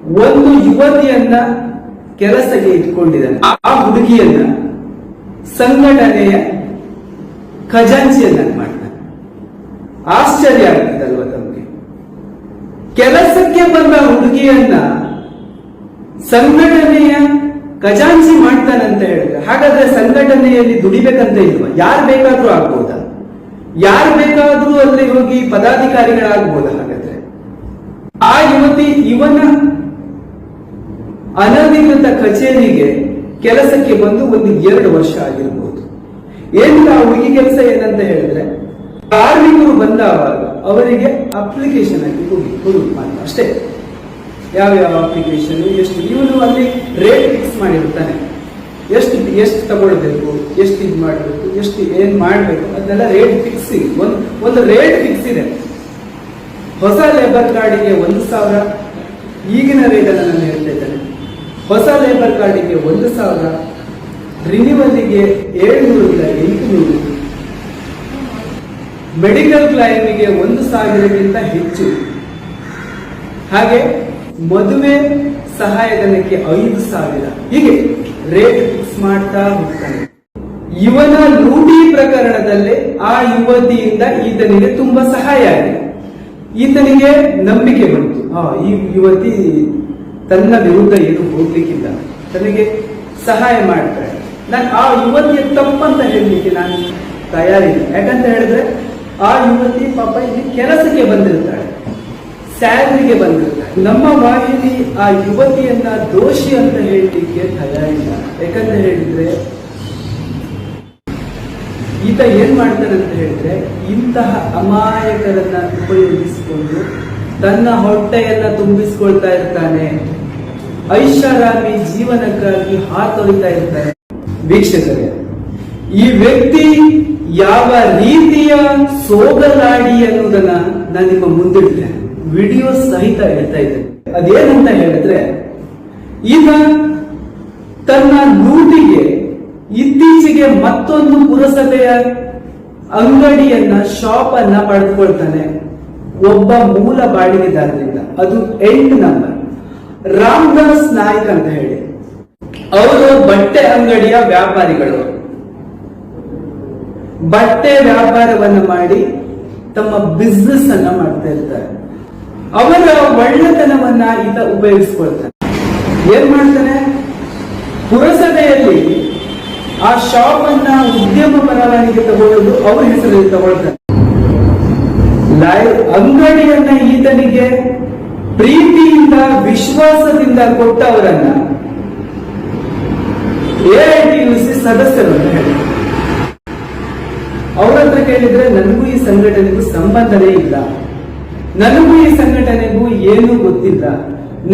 ಒಂದು ಯುವತಿಯನ್ನ ಕೆಲಸಕ್ಕೆ ಇಟ್ಕೊಂಡಿದ್ದಾನೆ. ಆ ಹುಡುಗಿಯನ್ನ ಸಂಘಟನೆಯ ಖಜಾಂಚಿಯನ್ನಾಗಿ ಮಾಡ್ತಾನೆ. ಆಶ್ಚರ್ಯ ಆಗ್ತದಲ್ವ ತಮಗೆ? ಕೆಲಸಕ್ಕೆ ಬಂದ ಹುಡುಗಿಯನ್ನ ಸಂಘಟನೆಯ ಖಜಾಂಚಿ ಮಾಡ್ತಾನಂತ ಹೇಳಿದ್ರೆ, ಹಾಗಾದ್ರೆ ಸಂಘಟನೆಯಲ್ಲಿ ದುಡಿಬೇಕಂತ ಇಲ್ವಾ? ಯಾರು ಬೇಕಾದ್ರೂ ಆಗ್ಬೋದಾ? ಯಾರು ಬೇಕಾದ್ರೂ ಅಲ್ಲಿ ಹೋಗಿ ಪದಾಧಿಕಾರಿಗಳಾಗ್ಬೋದಾ ಹಾಗಾದ್ರೆ? ಆ ಯುವತಿ ಇವನ ಅನಧಿಕೃತ ಕಚೇರಿಗೆ ಕೆಲಸಕ್ಕೆ ಬಂದು ಒಂದು ಎರಡು ವರ್ಷ ಆಗಿರಬಹುದು ಏನಿಲ್ಲ, ಆ ಹುಡುಗಿ ಕೆಲಸ ಏನಂತ ಹೇಳಿದ್ರೆ, ಕಾರ್ಮಿಕರು ಬಂದಾಗ ಅವರಿಗೆ ಅಪ್ಲಿಕೇಶನ್ ಆಗಿ ಹೋಗಿ ಅಷ್ಟೇ. ಯಾವ ಯಾವ ಅಪ್ಲಿಕೇಶನ್ ಎಷ್ಟು, ಇವನು ಅಲ್ಲಿ ರೇಟ್ ಫಿಕ್ಸ್ ಮಾಡಿರ್ತಾನೆ. ಎಷ್ಟು ಎಷ್ಟು ತಗೊಳ್ಬೇಕು, ಎಷ್ಟು ಇದು ಮಾಡಬೇಕು, ಎಷ್ಟು ಏನು ಮಾಡಬೇಕು ಅದನ್ನೆಲ್ಲ ರೇಟ್ ಫಿಕ್ಸ್ ಒಂದು ಒಂದು ರೇಟ್ ಫಿಕ್ಸ್ ಇದೆ. ಹೊಸ ಲೇಬರ್ ಕಾರ್ಡಿಗೆ ಒಂದು ಸಾವಿರ, ಈಗಿನ ರೇಟ್ ಅನ್ನು ನಾನು ಹೇಳ್ತಾ ಇದ್ದೇನೆ. ಹೊಸ ಲೇಬರ್ ಕಾರ್ಡಿಗೆ ಒಂದು ಸಾವಿರ ರಿನ್ಯೂವಲ್ಗೆ ಏಳ್ನೂರು ಇಲ್ಲ, ಎಂಟುನೂರು. ಮೆಡಿಕಲ್ ಕ್ಲೈಮಿಗೆ ಒಂದು ಸಾವಿರಕ್ಕಿಂತ ಹೆಚ್ಚು. ಹಾಗೆ ಮದುವೆ ಸಹಾಯಧನಕ್ಕೆ ಐದು ಸಾವಿರ. ಹೀಗೆ ರೇಟ್ ಫಿಕ್ಸ್ ಮಾಡ್ತಾ ಹೋಗ್ತಾನೆ. ಇವನ ಲೂಟಿ ಪ್ರಕರಣದಲ್ಲೇ ಆ ಯುವತಿಯಿಂದ ಈತನಿಗೆ ತುಂಬಾ ಸಹಾಯ ಆಗಿದೆ. ಈತನಿಗೆ ನಂಬಿಕೆ ಬಂತು. ಆ, ಈ ಯುವತಿ ತನ್ನ ವಿರುದ್ಧ ಏನು ಹೋಗ್ಲಿಕ್ಕಿಲ್ಲ. ತನಗೆ ಸಹಾಯ ಮಾಡ್ತಾರೆ ನಾನು ಆ ಯುವತಿಯ ತಪ್ಪಂತ ಹೇಳಲಿಕ್ಕೆ ನಾನು ತಯಾರಿಲ್ಲ. ಯಾಕಂತ ಹೇಳಿದ್ರೆ ಆ ಯುವತಿ ಪಾಪ ಇಲ್ಲಿ ಕೆಲಸಕ್ಕೆ ಬಂದಿರ್ತಾಳೆ. ಸ್ಯಾಲರಿಗೆ ಬಂದಿರ್ತಾಳೆ. ನಮ್ಮ ವಾಹಿನಿ ಆ ಯುವತಿಯನ್ನ ದೋಷಿ ಅಂತ ಹೇಳಲಿಕ್ಕೆ ತಯಾರಿಲ್ಲ. ಯಾಕಂತ ಹೇಳಿದ್ರೆ, ಈತ ಏನ್ ಮಾಡ್ತಾರೆ ಅಂತ ಹೇಳಿದ್ರೆ, ಇಂತಹ ಅಮಾಯಕರನ್ನ ಉಪಯೋಗಿಸಿಕೊಂಡು ತನ್ನ ಹೊಟ್ಟೆಯನ್ನ ತುಂಬಿಸ್ಕೊಳ್ತಾ ಇರ್ತಾನೆ. ಐಷಾರಾಮಿ ಜೀವನಕ್ಕಾಗಿ ಹಾತೊರಿತಾ ಇರ್ತಾನೆ. ವೀಕ್ಷಕರೇ, ಈ ವ್ಯಕ್ತಿ ಯಾವ ರೀತಿಯ ಸೋಗಲಾಡಿ ಅನ್ನೋದನ್ನ ನಾನು ನಿಮ್ಮ ಮುಂದಿಡ್ತೇನೆ. ವಿಡಿಯೋ ಸಹಿತ ಹೇಳ್ತಾ ಇದ್ದೆ ಅದೇನಂತ ಹೇಳಿದ್ರೆ, ಈಗ ತನ್ನ ನೂಟಿಗೆ ಇತ್ತೀಚೆಗೆ ಮತ್ತೊಂದು ಪುರಸಭೆಯ ಅಂಗಡಿಯನ್ನ ಶಾಪ್ ಅನ್ನ ಪಡೆದುಕೊಳ್ತಾನೆ ಒಬ್ಬ ಮೂಲ ಬಾಡಿಗೆದಾರರಿಂದ. ಅದು ಎಂಟು ನಂಬರ್. ರಾಮದಾಸ್ ನಾಯ್ಕ್ ಅಂತ ಹೇಳಿ. ಅವರು ಬಟ್ಟೆ ಅಂಗಡಿಯ ವ್ಯಾಪಾರಿಗಳು. ಬಟ್ಟೆ ವ್ಯಾಪಾರವನ್ನು ಮಾಡಿ ತಮ್ಮ ಬಿಸ್ನೆಸ್ ಅನ್ನ ಮಾಡ್ತಾ ಇರ್ತಾರೆ. ಅವರ ಒಳ್ಳೆತನವನ್ನ ಈತ ಉಪಯೋಗಿಸ್ಕೊಳ್ತಾನೆ. ಏನ್ ಮಾಡ್ತಾನೆ? ಪುರಸಭೆಯಲ್ಲಿ ಆ ಶಾಪ್ ಅನ್ನ ಉದ್ಯಮ ಪರವಾನಿಗೆ ತಗೊಳ್ಳೋದು ಅವ್ರ ಹೆಸರಲ್ಲಿ ತಗೊಳ್ತಾನೆ. ಲೈ- ಅಂಗಡಿಯನ್ನ ಈತನಿಗೆ ಪ್ರೀತಿಯಿಂದ, ವಿಶ್ವಾಸದಿಂದ ಕೊಟ್ಟವರನ್ನ ಎಐಟಿಯುಸಿ ಸದಸ್ಯರು ಅಂತ ಹೇಳಿ ಅವ್ರ ಹತ್ರ ಕೇಳಿದ್ರೆ, ನನಗೂ ಈ ಸಂಘಟನೆಗೂ ಸಂಬಂಧನೇ ಇಲ್ಲ. ನನಗೂ ಈ ಸಂಘಟನೆಗೂ ಏನು ಗೊತ್ತಿಲ್ಲ.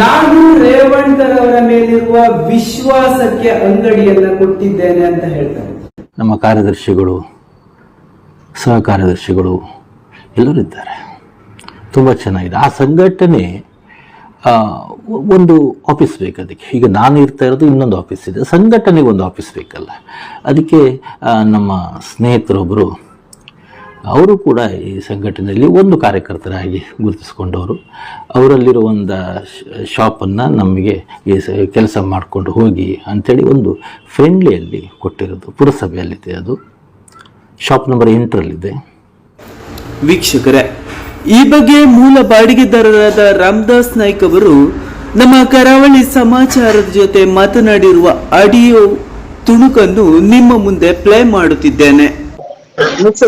ನಾನು ರೇವಣ್ಕರ್ ಮೇಲಿರುವ ವಿಶ್ವಾಸಕ್ಕೆ ಅಂಗಡಿಯನ್ನ ಕೊಟ್ಟಿದ್ದೇನೆ ಅಂತ ಹೇಳ್ತಾರೆ. ನಮ್ಮ ಕಾರ್ಯದರ್ಶಿಗಳು ಸಹ ಕಾರ್ಯದರ್ಶಿಗಳು ಎಲ್ಲರೂ ಇದ್ದಾರೆ. ತುಂಬ ಚೆನ್ನಾಗಿದೆ. ಆ ಸಂಘಟನೆ ಒಂದು ಆಫೀಸ್ ಬೇಕು ಅದಕ್ಕೆ. ಈಗ ನಾನು ಇರ್ತಾ ಇರೋದು ಇನ್ನೊಂದು ಆಫೀಸ್ ಇದೆ. ಸಂಘಟನೆಗೆ ಒಂದು ಆಫೀಸ್ ಬೇಕಲ್ಲ. ಅದಕ್ಕೆ ನಮ್ಮ ಸ್ನೇಹಿತರೊಬ್ಬರು ಅವರು ಕೂಡ ಈ ಸಂಘಟನೆಯಲ್ಲಿ ಒಂದು ಕಾರ್ಯಕರ್ತರಾಗಿ ಗುರುತಿಸ್ಕೊಂಡವರು. ಅವರಲ್ಲಿರುವ ಒಂದು ಶಾಪನ್ನು ನಮಗೆ ಈ ಸ- ಕೆಲಸ ಮಾಡಿಕೊಂಡು ಹೋಗಿ ಅಂಥೇಳಿ ಒಂದು ಫ್ರೆಂಡ್ಲಿಯಲ್ಲಿ ಕೊಟ್ಟಿರೋದು ಪುರಸಭೆಯಲ್ಲಿದೆ ಅದು. ಶಾಪ್ ನಂಬರ್ ಎಂಟರಲ್ಲಿದೆ. ವೀಕ್ಷಕರೇ ಈ ಬಗ್ಗೆ ಮೂಲ ಬಾಡಿಗೆದಾರರಾದ ರಾಮದಾಸ್ ನಾಯ್ಕ್ ಅವರು ನಮ್ಮ ಕರಾವಳಿ ಸಮಾಚಾರದ ಜೊತೆ ಮಾತನಾಡಿರುವ ಆಡಿಯೋ ತುಣುಕನ್ನು ನಿಮ್ಮ ಮುಂದೆ ಪ್ಲೇ ಮಾಡುತ್ತಿದ್ದೇನೆ.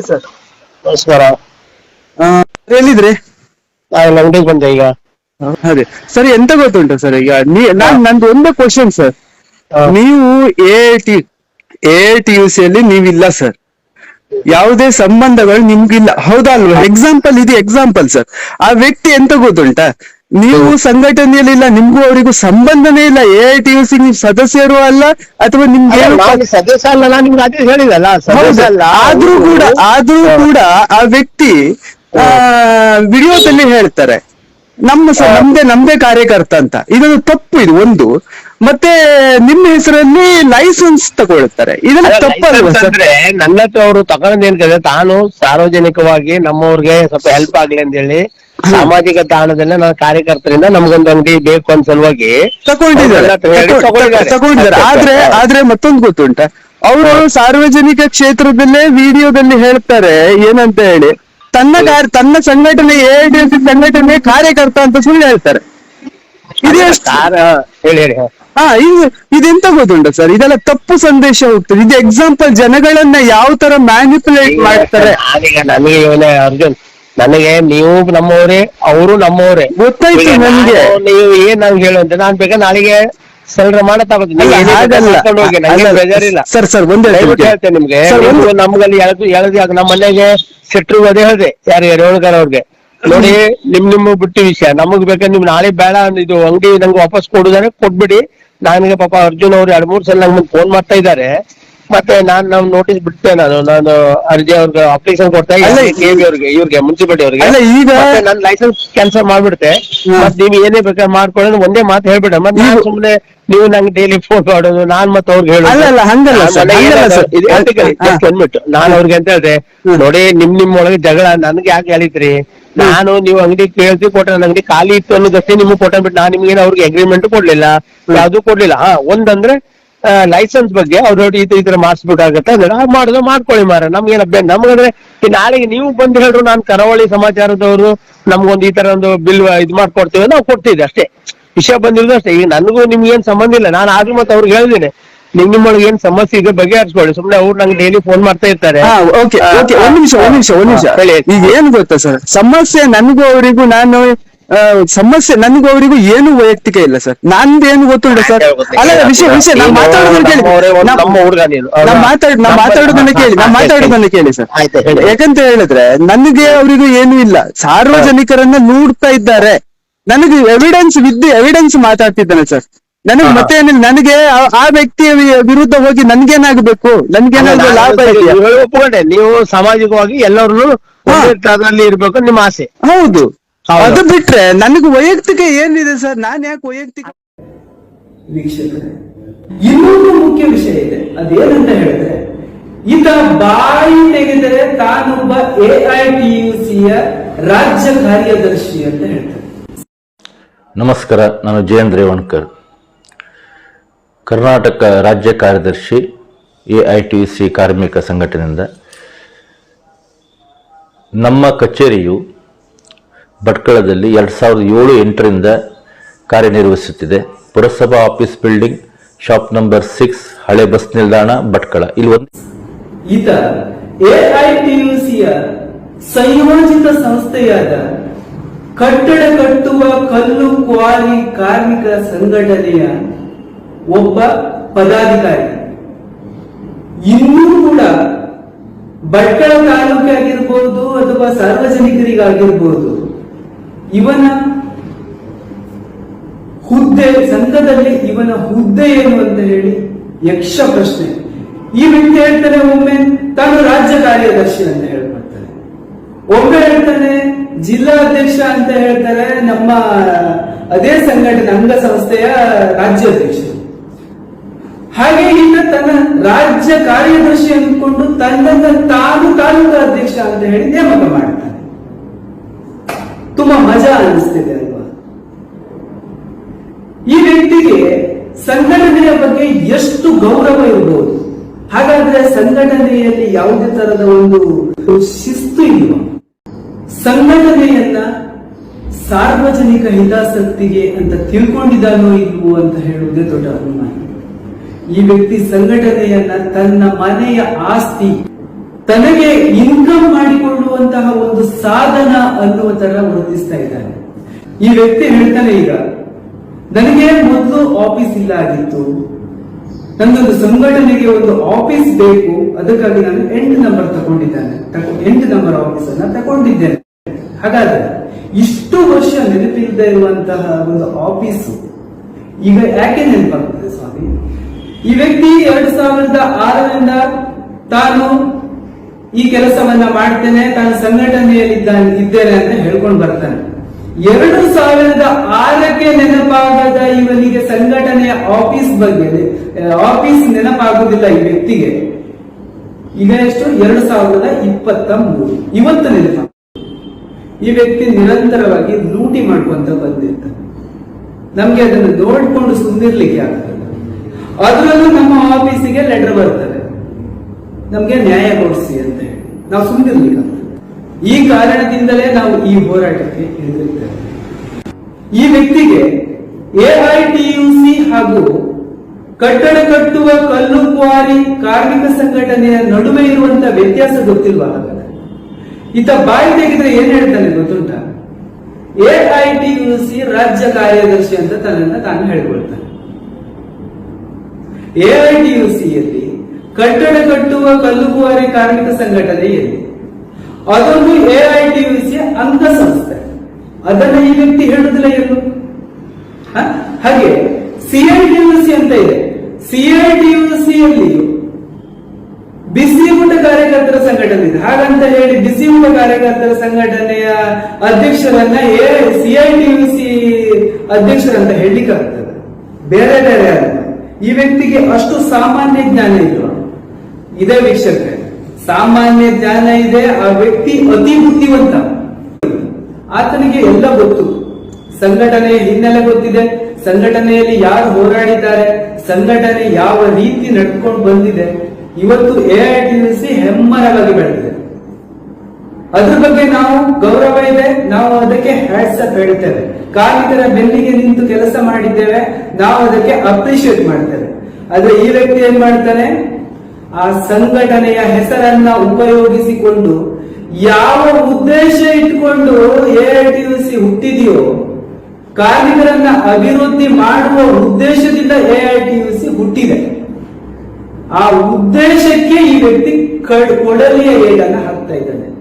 ಸರ್. ನಮಸ್ಕಾರ. ಎಲ್ಲಿದ್ರಿ? ನಾನು ಅಂಗಡಿಗೆ ಬಂದೆ ಈಗ. ಅದೇ. ಸರ್ ಎಂತ ಗೊತ್ತುಂಟು ಸರ್ ಈಗ? ನೀ- ನಾನ್ ನಂದು ಒಂದೇ ಕ್ವಶನ್ ಸರ್. ನೀವು A T A T U C ಅಲ್ಲಿ ನೀವಿಲ್ಲ ಸರ್. ಯಾವುದೇ ಸಂಬಂಧಗಳು ನಿಮ್ಗಿಲ್ಲ. ಹೌದಾ ಅಲ್ವಾ ಎಕ್ಸಾಂಪಲ್ ಇದು ಎಕ್ಸಾಂಪಲ್ ಸರ್. ಆ ವ್ಯಕ್ತಿ ಎಂತ ಗೊತ್ತುಂಟಾ? ನೀವು ಸಂಘಟನೆಯಲ್ಲಿ ಇಲ್ಲ ನಿಮ್ಗೂ ಅವರಿಗೂ ಸಂಬಂಧನೇ ಇಲ್ಲ. A I T U C ನೀವು ಸದಸ್ಯರು ಅಲ್ಲ ಅಥವಾ ನಿಮ್ಗೆ ಸದಸ್ಯ ಅಲ್ಲ ನಾನು ನಿಮ್ಗೆ ಅದೇ ಹೇಳಿದಲ್ಲ ಸದಸ್ಯ ಅಲ್ಲ ಆದ್ರೂ ಕೂಡ ಆದ್ರೂ ಕೂಡ ಆ ವ್ಯಕ್ತಿ ವಿಡಿಯೋದಲ್ಲಿ ಹೇಳ್ತಾರೆ. ನಮ್ಮ ನಮ್ದೇ ನಮ್ದೇ ಕಾರ್ಯಕರ್ತ ಅಂತ. ಇದೊಂದು ತಪ್ಪು ಇದು ಒಂದು. ಮತ್ತೆ ನಿಮ್ಮ ಹೆಸರಲ್ಲಿ ಲೈಸೆನ್ಸ್ ತಗೊಳ್ತಾರೆ ಇದೆಲ್ಲ ತಪ್ಪು ಲೈಸೆನ್ಸ್ ಸರ್? ಅಂದ್ರೆ ನನ್ನ ಹತ್ರ ಅವರು ತಗೊಂಡೇನ್ಕಂದ್ರೆ ತಾನು ಸಾರ್ವಜನಿಕವಾಗಿ ನಮ್ಮವ್ರಿಗೆ ಸ್ವಲ್ಪ ಹೆಲ್ಪ್ ಆಗ್ಲಿ ಅಂತ ಹೇಳಿ ಸಾಮಾಜಿಕ ತಾಣದಲ್ಲ ನನ್ನ ಕಾರ್ಯಕರ್ತರಿಂದ ನಮ್ಗೊಂದು ಅಂಗಡಿ ಬೇಕು ಅಂತ ಸಲುವಾಗಿ ತಗೊಂಡಿದ್ದಾರೆ. ತಗೊಂಡಿದ್ದಾರೆ. ತಗೊಂಡಿದ್ದಾರೆ. ಆದ್ರೆ ಆದ್ರೆ ಮತ್ತೊಂದು ಗೊತ್ತುಂಟ. ಅವರು ಸಾರ್ವಜನಿಕ ಕ್ಷೇತ್ರದಲ್ಲೇ ವಿಡಿಯೋದಲ್ಲಿ ಹೇಳ್ತಾರೆ ಏನಂತ ಹೇಳಿ ತನ್ನ ಕಾರ್ಯ ತನ್ನ ಸಂಘಟನೆ ಎ ಸಂಘಟನೆ ಕಾರ್ಯಕರ್ತ ಅಂತ ಸುಳ್ಳು ಹೇಳ್ತಾರೆ. ಇದು ಎಷ್ಟು ಕಾರ- ಹೇಳಿ ಹೇಳಿ ಹ. ಹಾ ಇದು ಇದೆಂತ ಗೊತ್ತುಂಟ ಸರ್? ಇದೆಲ್ಲ ತಪ್ಪು ಸಂದೇಶ ಹೋಗ್ತದೆ. ಇದು ಎಕ್ಸಾಂಪಲ್ ಜನಗಳನ್ನ ಯಾವ ತರ ಮ್ಯಾನಿಪುಲೇಟ್ ಮಾಡ್ತಾರೆ? ನಾನೀಗ ನನಗೆ ಇವನೇ ಅರ್ಜುನ್. ನನಗೆ ನೀವು ನಮ್ಮವರೇ ಅವರು ನಮ್ಮವರೇ. ಗೊತ್ತಾಯ್ತು ನನಗೆ. ನೀವು ಏನ್ ನಂಗೆ ಹೇಳು ಅಂತ ನಾನ್ ಬೇಕಾ ನಾಳೆಗೆ ಸೆಲ್ರ ಮಾಡ ತಗೋತೀನಿ ಅಲ್ಲ, ನೀವು ಏನೇ ಹಾಗಲ್ಲ. ಕರ್ಕೊಂಡು ಹೋಗಿ ನಂಗೆ ಅಲ್ಲ, ಬೇಜಾರಿಲ್ಲ. ಸರ್, ಸರ್, ಒಂದೇ ಹೇಳ್ತೀನಿ. ನಿಮ್ಗೆ. ನಮ್ಗಲ್ಲಿ ಎಳ್ದು ಎಳ್ದು ಯಾಕೆ ನಮ್ಮ ಮನೆಗೆ ಸೆಟ್ರು ಅದೇ ಹೇಳಿದೆ. ಯಾರು ರೇವಣ್ಕರ್ ಅವ್ರಿಗೆ. ನೋಡಿ ನಿಮ್ ನಿಮ್ಮ ಬಿಟ್ಟು ವಿಷಯ. ನಮಗ್ ಬೇಕಾದ್ರೆ ನಿಮ್ ನಾಳೆ ಬೇಡ ಇದು ಅಂಗಡಿ ನಂಗೆ ವಾಪಸ್ ಕೊಡುದಾರೆ ಕೊಟ್ಬಿಡಿ. ನನಗೆ ಪಾಪ ಅರ್ಜುನ್ ಅವ್ರು ಎರಡ್ ಮೂರ್ ಸಲ ನಂಗೆ ಫೋನ್ ಮಾಡ್ತಾ ಇದ್ದಾರೆ. ಮತ್ತೆ ನಾನು ನಾವು ನೋಟಿಸ್ ಬಿಡ್ತೇನೆ ನಾನು. ನಾನು ಅರ್ಜಿ ಅವ್ರಿಗೆ ಅಪ್ಲಿಕೇಶನ್ ಕೊಡ್ತಾ ಅಲ್ಲ, ಇದ್ದೀನಿ ಅವ್ರಿಗೆ ಇವ್ರಿಗೆ ಮುನ್ಸಿಪಾಲಿಟಿ ಅವ್ರಿಗೆ. ಅಲ್ಲ, ಈಗ- ಮತ್ತೆ ನನ್ನ ಲೈಸೆನ್ಸ್ ಕ್ಯಾನ್ಸಲ್ ಮಾಡ್ಬಿಡ್ತೆ ಮತ್ತೆ ನೀವು ಏನೇ ಬೇಕಾದ್ರೆ ಮಾಡ್ಕೊಳ್ಳೋದು ಒಂದೇ ಮಾತು ಹೇಳ್ಬಿಡ ಮತ್ತೆ ನಾನ್ ನೀವು- ಸುಮ್ನೆ ನೀವು ನಂಗೆ ಡೈಲಿ ಫೋನ್ ಮಾಡೋದು ನಾನ್ ಮತ್ತೆ ಅವ್ರಿಗೆ ಅಲ್ಲ, ಅಲ್ಲ, ಹಂಗಲ್ಲ ನಾನ್ ಸರ್, ಹಂಗಲ್ಲ ಸರ್. ಅವ್ರಿಗೆ ಅಂತ ಹೇಳ್ದೆ ನೋಡಿ ನಿಮ್ ನಿಮ್ ಒಳಗೆ ಜಗಳ ನನ್ಗೆ ಯಾಕೆ ಹೇಳಿದ್ರಿ? ನಾನು ನೀವು ಅಂಗಡಿ ಕೇಳ್ತಿ ಕೊಟ್ರೆ ನನ್ನ ಅಂಗಡಿ ಖಾಲಿ ಇತ್ತು ಅನ್ನೋದಷ್ಟೇ ನಿಮ್ಗೆ ಕೊಟ್ಟ ಬಿಟ್ಟು ನಾನು ನಿಮ್ಗೆ ಅವ್ರಿಗೆ ಅಗ್ರಿಮೆಂಟ್ ಕೊಡ್ಲಿಲ್ಲ. ಯಾವ್ದು ಕೊಡ್ಲಿಲ್ಲ. ಹಾ ಒಂದಂದ್ರೆ ಲೈಸೆನ್ಸ್ ಬಗ್ಗೆ ಅವ್ರು ನೋಡಿ ಈ ತರ ಮಾಡಿಸ್ಬೇಕಾಗತ್ತೆ. ಅಂದ್ರೆ ಮಾಡಿದ್ರೆ ಮಾಡ್ಕೊಳ್ಳಿ ಮಾರ ನಮ್ಗೆ ಅಭ್ಯಂತರ ನಮ್ಗಂದ್ರೆ ಈ ನಾಳೆಗೆ ನೀವು ಬಂದು ಹೇಳ್ರು ನಾನು ಕರಾವಳಿ ಸಮಾಚಾರದವರು ನಮ್ಗೊಂದು ಈ ತರ ಒಂದು ಬಿಲ್ ಇದು ಮಾಡ್ಕೊಡ್ತೀವಿ ನಾವು ಕೊಡ್ತಿದ್ದೆ ಅಷ್ಟೇ. ವಿಷಯ ಬಂದಿರೋದು ಅಷ್ಟೇ. ಈಗ ನನಗೂ ನಿಮ್ಗೆ ಏನ್ ಸಂಬಂಧ ಇಲ್ಲ. ನಾನು ಆದ್ರೂ ಮತ್ತೆ ಅವ್ರಿಗೆ ಹೇಳಿದ್ದೀನಿ ನಿಮ್ ನಿಮ್ಮೊಳಗೆ ಏನ್ ಸಮಸ್ಯೆ ಇದೆ ಬಗೆಹರಿಸ್ಕೊಳ್ಳಿ. ಸುಮ್ನೆ ಅವ್ರು ನಂಗೆ ಡೈಲಿ ಫೋನ್ ಮಾಡ್ತಾ ಇರ್ತಾರೆ. ಹಾ ಓಕೆ ಓಕೆ ಒಂದ್ ನಿಮಿಷ ಒಂದ್ ನಿಮಿಷ ಒಂದ್ ನಿಮಿಷ. ಹೇಳಿ. ಈಗ ಏನ್ ಗೊತ್ತಾ ಸರ್? ಸಮಸ್ಯೆ ನನಗೂ ಅವರಿಗೂ ನಾನು ಸಮಸ್ಯೆ ನನಗೂ ಅವರಿಗೂ ಏನು ವೈಯಕ್ತಿಕ ಇಲ್ಲ ಸರ್. ನಂದೇನು ಏನು ಗೊತ್ತುಂಟ ಸರ್? ಅಲ್ಲ ವಿಷಯ ವಿಷಯ ನೀನು ಮಾತಾಡೋದನ್ನ ಕೇಳಿ. ನೀನು ಮಾತಾಡ್ ನಾ ಮಾತಾಡೋದನ್ನ ಕೇಳಿ ನಾ ಮಾತಾಡೋದನ್ನ ಕೇಳಿ ಸರ್. ಯಾಕಂತ ಹೇಳಿದ್ರೆ ನನಗೆ ಅವರಿಗೂ ಏನು ಇಲ್ಲ. ಸಾರ್ವಜನಿಕರನ್ನ ನೋಡ್ತಾ ಇದ್ದಾರೆ. ನನಗೆ ಎವಿಡೆನ್ಸ್ ವಿದ್ ಎವಿಡೆನ್ಸ್ ಮಾತಾಡ್ತಿದ್ದಾನೆ ಸರ್. ನನಗೆ ಮತ್ತೆ ಏನಿಲ್ಲ. ನನಗೆ ಆ- ವ್ಯಕ್ತಿಯ ವಿರುದ್ಧ ಹೋಗಿ ನನ್ಗೇನಾಗಬೇಕು? ನನ್ಗೇನಾದ್ರು ಲಾಭ ಇದೆಯಾ? ನೀವು ನೀವು ಸಾಮಾಜಿಕವಾಗಿ ಎಲ್ಲರೂ ಇರ್ಬೇಕು ನಿಮ್ಮ ಆಸೆ. ಹೌದು. ಅದು ಬಿಟ್ರೆ ನನಗೆ ವೈಯಕ್ತಿಕ ಏನಿದೆ ಸರ್? ನಾನು ಯಾಕೆ ವೈಯಕ್ತಿಕ ವೀಕ್ಷಕರೇ ಇನ್ನೊಂದು ಮುಖ್ಯ ವಿಷಯ ಇದೆ. ಅದೇನಂತ ಹೇಳಿದ್ರೆ ಈತ ಬಾಯಿ ತೆಗೆದರೆ ತಾನೊಬ್ಬ ಎ ಐ ಟಿ ಯು ಸಿಯ ರಾಜ್ಯ ಕಾರ್ಯದರ್ಶಿ ಅಂತ ಹೇಳ್ತಾರೆ. ನಮಸ್ಕಾರ ನಾನು ಜಯೇಂದ್ರ ರೇವಣ್ಕರ್. ಕರ್ನಾಟಕ ರಾಜ್ಯ ಕಾರ್ಯದರ್ಶಿ ಎ ಐ ಟಿ ಸಿ ಕಾರ್ಮಿಕ ಸಂಘಟನೆಯಿಂದ ನಮ್ಮ ಕಚೇರಿಯು ಭಟ್ಕಳದಲ್ಲಿ ಎರಡು ಸಾವಿರದ ಏಳು ಎಂಟರಿಂದ ಕಾರ್ಯನಿರ್ವಹಿಸುತ್ತಿದೆ. ಪುರಸಭಾ office building, shop number six, ಹಳೆ ಬಸ್ ನಿಲ್ದಾಣ, ಭಟ್ಕಳ. ಇಲ್ಲಿ ಒಂದು ಈತ ಎಐಟಿಯುಸಿಯ ಸಂಯೋಜಿತ ಸಂಸ್ಥೆಯಾದ ಕಟ್ಟಡ ಕಟ್ಟುವ ಕಲ್ಲು ಕ್ವಾರಿ ಕಾರ್ಮಿಕ ಸಂಘಟನೆಯ ಒಬ್ಬ ಪದಾಧಿಕಾರಿ. ಇನ್ನೂ ಕೂಡ ಭಟ್ಕಳ ತಾಲೂಕಾಗಿರ್ಬೋದು ಅಥವಾ ಸಾರ್ವಜನಿಕರಿಗಾಗಿರ್ಬೋದು ಇವನ ಹುದ್ದೆ, ಸಂಘದಲ್ಲಿ ಇವನ ಹುದ್ದೆ ಏನು ಅಂತ ಹೇಳಿ ಯಕ್ಷ ಪ್ರಶ್ನೆ. ಈ ವ್ಯಕ್ತಿ ಹೇಳ್ತಾನೆ, ಒಮ್ಮೆ ತಾನು ರಾಜ್ಯ ಕಾರ್ಯದರ್ಶಿ ಅಂತ ಹೇಳ್ಬಿಡ್ತಾನೆ ಒಮ್ಮೆ ಹೇಳ್ತಾನೆ, ಜಿಲ್ಲಾಧ್ಯಕ್ಷ ಅಂತ ಹೇಳ್ತಾರೆ ನಮ್ಮ ಅದೇ ಸಂಘಟನೆ, ಅಂಗಸಂಸ್ಥೆಯ ರಾಜ್ಯಾಧ್ಯಕ್ಷ. ಹಾಗೆ ಈಗ ತನ್ನ ರಾಜ್ಯ ಕಾರ್ಯದರ್ಶಿ ಅಂದ್ಕೊಂಡು ತನ್ನ ತಾನು ತಾಲೂಕು ಅಧ್ಯಕ್ಷ ಅಂತ ಹೇಳಿ ನೇಮಕ ಮಾಡ್ತಾನೆ. ತುಂಬಾ ಮಜಾ ಅನಿಸ್ತಿದೆ ಅಲ್ವಾ? ಈ ವ್ಯಕ್ತಿಗೆ ಸಂಘಟನೆಯ ಬಗ್ಗೆ ಎಷ್ಟು ಗೌರವ ಇರಬಹುದು ಹಾಗಾದ್ರೆ ಸಂಘಟನೆಯಲ್ಲಿ ಯಾವುದೇ ತರದ ಒಂದು ಶಿಸ್ತು ಇಲ್ವಾ? ಸಂಘಟನೆಯನ್ನ ಸಾರ್ವಜನಿಕ ಹಿತಾಸಕ್ತಿಗೆ ಅಂತ ತಿಳ್ಕೊಂಡಿದ್ದಾನೋ ಇಲ್ವೋ ಅಂತ ಹೇಳುವುದೇ ದೊಡ್ಡ ಅನುಮಾನ ಈ ವ್ಯಕ್ತಿ ಸಂಘಟನೆಯನ್ನ ತನ್ನ ಮನೆಯ ಆಸ್ತಿ ತನಗೆ ಇನ್ಕಮ್ ಮಾಡಿಕೊಳ್ಳುವಂತಹ ಒಂದು ಸಾಧನ ಅನ್ನುವ ತರ ವರ್ತಿಸ್ತಾ ಇದ್ದಾನೆ. ಈ ವ್ಯಕ್ತಿ ಹೇಳ್ತಾನೆ ಈಗ, ನನಗೆ ಮೊದಲು ಆಫೀಸ್ ಇಲ್ಲ ಆಗಿತ್ತು. ನಂದೊಂದು ಸಂಘಟನೆಗೆ ಒಂದು ಆಫೀಸ್ ಬೇಕು. ಅದಕ್ಕಾಗಿ ನಾನು ಎಂಟು ನಂಬರ್ ತಗೊಂಡಿದ್ದಾನೆ. ತಗೊ- ಎಂಟು ನಂಬರ್ ಆಫೀಸ್ ಅನ್ನ ತಗೊಂಡಿದ್ದೇನೆ. ಹಾಗಾದ್ರೆ, ಇಷ್ಟು ವರ್ಷ ನೆನಪಿಲ್ಲದೆ ಇರುವಂತಹ ಒಂದು ಆಫೀಸ್ ಈಗ ಯಾಕೆ ನೆನಪಾಗ್ತದೆ ಸ್ವಾಮಿ? ಈ ವ್ಯಕ್ತಿ ಎರಡು ಸಾವಿರದ ಆರರಿಂದ ತಾನು ಈ ಕೆಲಸವನ್ನ ಮಾಡ್ತೇನೆ, ತಾನು ಸಂಘಟನೆಯಲ್ಲಿ ಇದ್ದೇನೆ ಅಂತ ಹೇಳ್ಕೊಂಡು ಬರ್ತಾನೆ. ಎರಡು ಸಾವಿರದ ಆರಕ್ಕೆ ನೆನಪಾಗದ ಇವನಿಗೆ ಸಂಘಟನೆಯ ಆಫೀಸ್ ಬಗ್ಗೆ ಆಫೀಸ್ ನೆನಪಾಗುವುದಿಲ್ಲ ಈ ವ್ಯಕ್ತಿಗೆ. ಈಗ ಎಷ್ಟು? ಎರಡು ಸಾವಿರದ ಇಪ್ಪತ್ತ ಮೂರು. ಇವತ್ತು ನೆನಪ. ಈ ವ್ಯಕ್ತಿ ನಿರಂತರವಾಗಿ ಲೂಟಿ ಮಾಡ್ಕೊಂತ ಬಂದಿರ್ತಾನೆ. ನಮ್ಗೆ ಅದನ್ನು ನೋಡ್ಕೊಂಡು ಸುಂದಿರ್ಲಿಕ್ಕೆ ಆಗ್ತದೆ. ಅದರಲ್ಲೂ ನಮ್ಮ ಆಫೀಸಿಗೆ ಲೆಟರ್ ಬರ್ತದೆ ನಮ್ಗೆ ನ್ಯಾಯ ಕೊಡಿಸಿ ಅಂತ ಹೇಳಿ. ನಾವು ಸುಮ್ಮನೆ ಈ ಕಾರಣದಿಂದಲೇ ನಾವು ಈ ಹೋರಾಟಕ್ಕೆ ಇಳಿದಿರ್ತೇವೆ. ಈ ವ್ಯಕ್ತಿಗೆ ಎಐಟಿಯುಸಿ ಹಾಗೂ ಕಟ್ಟಡ ಕಟ್ಟುವ ಕಲ್ಲು ಕ್ವಾರಿ ಕಾರ್ಮಿಕ ಸಂಘಟನೆಯ ನಡುವೆ ಇರುವಂತ ವ್ಯತ್ಯಾಸ ಗೊತ್ತಿಲ್ವಾ ಹಾಗಾದ್ರೆ? ಈತ ಬಾಯಿ ತೆಗೆದ್ರೆ ಏನ್ ಹೇಳ್ತಾನೆ ಗೊತ್ತುಂಟ? ಎಐಟಿಯುಸಿ ರಾಜ್ಯ ಕಾರ್ಯದರ್ಶಿ ಅಂತ ತನ್ನನ್ನ ತಾನು ಹೇಳಿಕೊಳ್ತಾನೆ. ಎಐಟಿಯುಸಿಯಲ್ಲಿ ಕಟ್ಟಡ ಕಟ್ಟುವ ಕಲ್ಲುಗುವಾರಿ ಕಾರ್ಮಿಕ ಸಂಘಟನೆ ಇದೆ ಅದೊಂದು ಎಐಟಿಯುಸಿ ಅಂಗಸಂಸ್ಥೆ. ಅದನ್ನ ಈ ವ್ಯಕ್ತಿ ಹೇಳುದಿಲ್ಲ ಏನು? ಹಾಗೆ ಸಿಐಟಿಯುಸಿ ಅಂತ ಇದೆ. ಸಿಐಟಿಯುಸಿಯಲ್ಲಿ ಬಿಸಿ ಊಟ ಕಾರ್ಯಕರ್ತರ ಸಂಘಟನೆ ಇದೆ. ಹಾಗಂತ ಹೇಳಿ ಬಿಸಿ ಊಟ ಕಾರ್ಯಕರ್ತರ ಸಂಘಟನೆಯ ಅಧ್ಯಕ್ಷರನ್ನ ಸಿಐಟಿಯುಸಿ ಅಧ್ಯಕ್ಷರಂತ ಹೇಳಲಿಕ್ಕೆ ಆಗ್ತದೆ. ಬೇರೆ ಬೇರೆ ಅಲ್ಲ. ಈ ವ್ಯಕ್ತಿಗೆ ಅಷ್ಟು ಸಾಮಾನ್ಯ ಜ್ಞಾನ ಇಲ್ವಾ ಇದೇ ವೀಕ್ಷಕರೇ. ಸಾಮಾನ್ಯ ಜ್ಞಾನ ಇದೆ, ಆ ವ್ಯಕ್ತಿ ಅತಿ ಬುದ್ಧಿವಂತ. ಆತನಿಗೆ ಎಲ್ಲ ಗೊತ್ತು. ಸಂಘಟನೆ ಹಿನ್ನೆಲೆ ಗೊತ್ತಿದೆ. ಸಂಘಟನೆಯಲ್ಲಿ ಯಾರು ಹೋರಾಡಿದ್ದಾರೆ, ಸಂಘಟನೆ ಯಾವ ರೀತಿ ನಡ್ಕೊಂಡು ಬಂದಿದೆ, ಇವತ್ತು ಎಐಟಿಸಿ ಹೆಮ್ಮರವಾಗಿ ಬೆಳೆದಿದೆ ಅದ್ರ ಬಗ್ಗೆ ನಾವು ಗೌರವ ಇದೆ, ನಾವು ಅದಕ್ಕೆ ಹ್ಯಾಟ್ಸ್ ಅಪ್ ಹೇಳ್ತೇವೆ. ಕಾರ್ಮಿಕರ ಬೆನ್ನಿಗೆ ನಿಂತು ಕೆಲಸ ಮಾಡಿದ್ದೇವೆ, ನಾವು ಅದಕ್ಕೆ ಅಪ್ರಿಶಿಯೇಟ್ ಮಾಡ್ತೇವೆ. ಆದ್ರೆ ಈ ವ್ಯಕ್ತಿ ಏನ್ ಮಾಡ್ತಾನೆ? ಆ ಸಂಘಟನೆಯ ಹೆಸರನ್ನ ಉಪಯೋಗಿಸಿಕೊಂಡು ಯಾವ ಉದ್ದೇಶ ಇಟ್ಕೊಂಡು ಎಐಟಿಸಿ ಹುಟ್ಟಿದೆಯೋ, ಕಾರ್ಮಿಕರನ್ನ ಅಭಿವೃದ್ಧಿ ಮಾಡುವ ಉದ್ದೇಶದಿಂದ ಎಐಟಿಯುಸಿ ಹುಟ್ಟಿದೆ. ಆ ಉದ್ದೇಶಕ್ಕೆ ಈ ವ್ಯಕ್ತಿ ಕಡ್, ಕೊಡಲಿಯ ಏಟನ್ನ ಹಾಕ್ತಾ ಇದ್ದಾನೆ.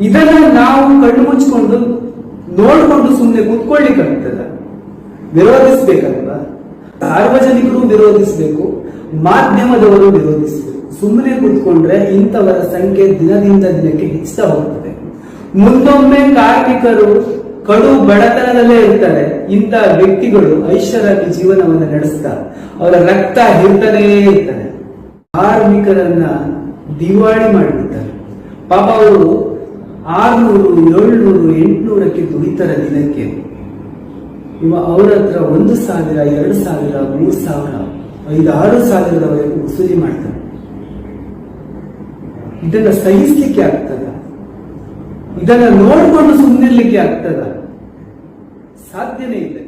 ಇದನ್ನ ನಾವು ಕಣ್ಣು ಮುಚ್ಕೊಂಡು ನೋಡ್ಕೊಂಡು ಸುಮ್ಮನೆ ಕೂತ್ಕೊಳ್ಳಿಕ್ಕಾಗ್ತದ ವಿರೋಧಿಸ್ಬೇಕಲ್ವಾ? ಸಾರ್ವಜನಿಕರು ವಿರೋಧಿಸಬೇಕು. ಮಾಧ್ಯಮದವರು ವಿರೋಧಿಸಿದರು. ಸುಮ್ಮನೆ ಕೂತ್ಕೊಂಡ್ರೆ ಇಂಥವರ ಸಂಖ್ಯೆ ದಿನದಿಂದ ದಿನಕ್ಕೆ ಹೆಚ್ಚುತ್ತಾ ಹೋಗ್ತದೆ ಮುಂದೊಮ್ಮೆ ಕಾರ್ಮಿಕರು ಕಡು ಬಡತನದಲ್ಲೇ ಇರ್ತಾರೆ. ಇಂಥ ವ್ಯಕ್ತಿಗಳು ಐಷಾರಾಮಿ ಜೀವನವನ್ನು ನಡೆಸ್ತಾ ಅವರ ರಕ್ತ ಹಿರ್ತಾನೇ ಇರ್ತಾರೆ. ಕಾರ್ಮಿಕರನ್ನ ದಿವಾಳಿ ಮಾಡಿಬಿಡ್ತಾರೆ. ಪಾಪ ಅವರು ಆರ್ನೂರು, ಏಳ್ನೂರು, ಎಂಟುನೂರಕ್ಕೆ ದುಡಿತಾರೆ ದಿನಕ್ಕೆ. ಇವ ಅವರ ಹತ್ರ ಒಂದು ಸಾವಿರ, ಎರಡು ಸಾವಿರ, ಮೂರು ಸಾವಿರ. ಐದಾರು ಸಾವಿರದವರೆಗೂ ವಸೂಲಿ ಮಾಡ್ತಾರೆ. ಇದನ್ನ ಸಹಿಸ್ಲಿಕ್ಕೆ ಆಗ್ತದ? ಇದನ್ನ ನೋಡಿಕೊಂಡು ಸುಮ್ಮನಿರ್ಲಿಕ್ಕೆ ಆಗ್ತದ? ಸಾಧ್ಯನೇ ಇಲ್ಲ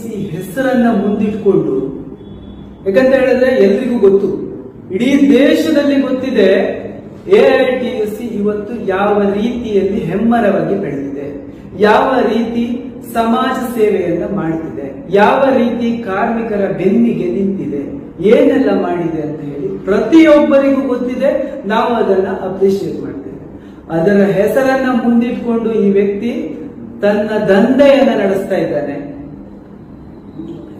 ಸಿ ಹೆಸರನ್ನ ಮುಂದಿಟ್ಕೊಂಡು, ಯಾಕಂತ ಹೇಳಿದ್ರೆ ಎಲ್ರಿಗೂ ಗೊತ್ತು, ಇಡೀ ದೇಶದಲ್ಲಿ ಗೊತ್ತಿದೆ ಎ ಐ ಟಿಯು ಸಿ ಇವತ್ತು ಯಾವ ರೀತಿಯಲ್ಲಿ ಹೆಮ್ಮರವಾಗಿ ಬೆಳೆದಿದೆ. ಯಾವ ರೀತಿ ಸಮಾಜ ಸೇವೆಯನ್ನ ಮಾಡುತ್ತಿದೆ ಯಾವ ರೀತಿ ಕಾರ್ಮಿಕರ ಬೆನ್ನಿಗೆ ನಿಂತಿದೆ, ಏನೆಲ್ಲ ಮಾಡಿದೆ ಅಂತ ಹೇಳಿ ಪ್ರತಿಯೊಬ್ಬರಿಗೂ ಗೊತ್ತಿದೆ. ನಾವು ಅದನ್ನ ಅಪ್ರಿಶಿಯೇಟ್ ಮಾಡ್ತೇವೆ. ಅದರ ಹೆಸರನ್ನ ಮುಂದಿಟ್ಕೊಂಡು ಈ ವ್ಯಕ್ತಿ ತನ್ನ ದಂಧೆಯನ್ನ ನಡೆಸ್ತಾ ಇದ್ದಾನೆ.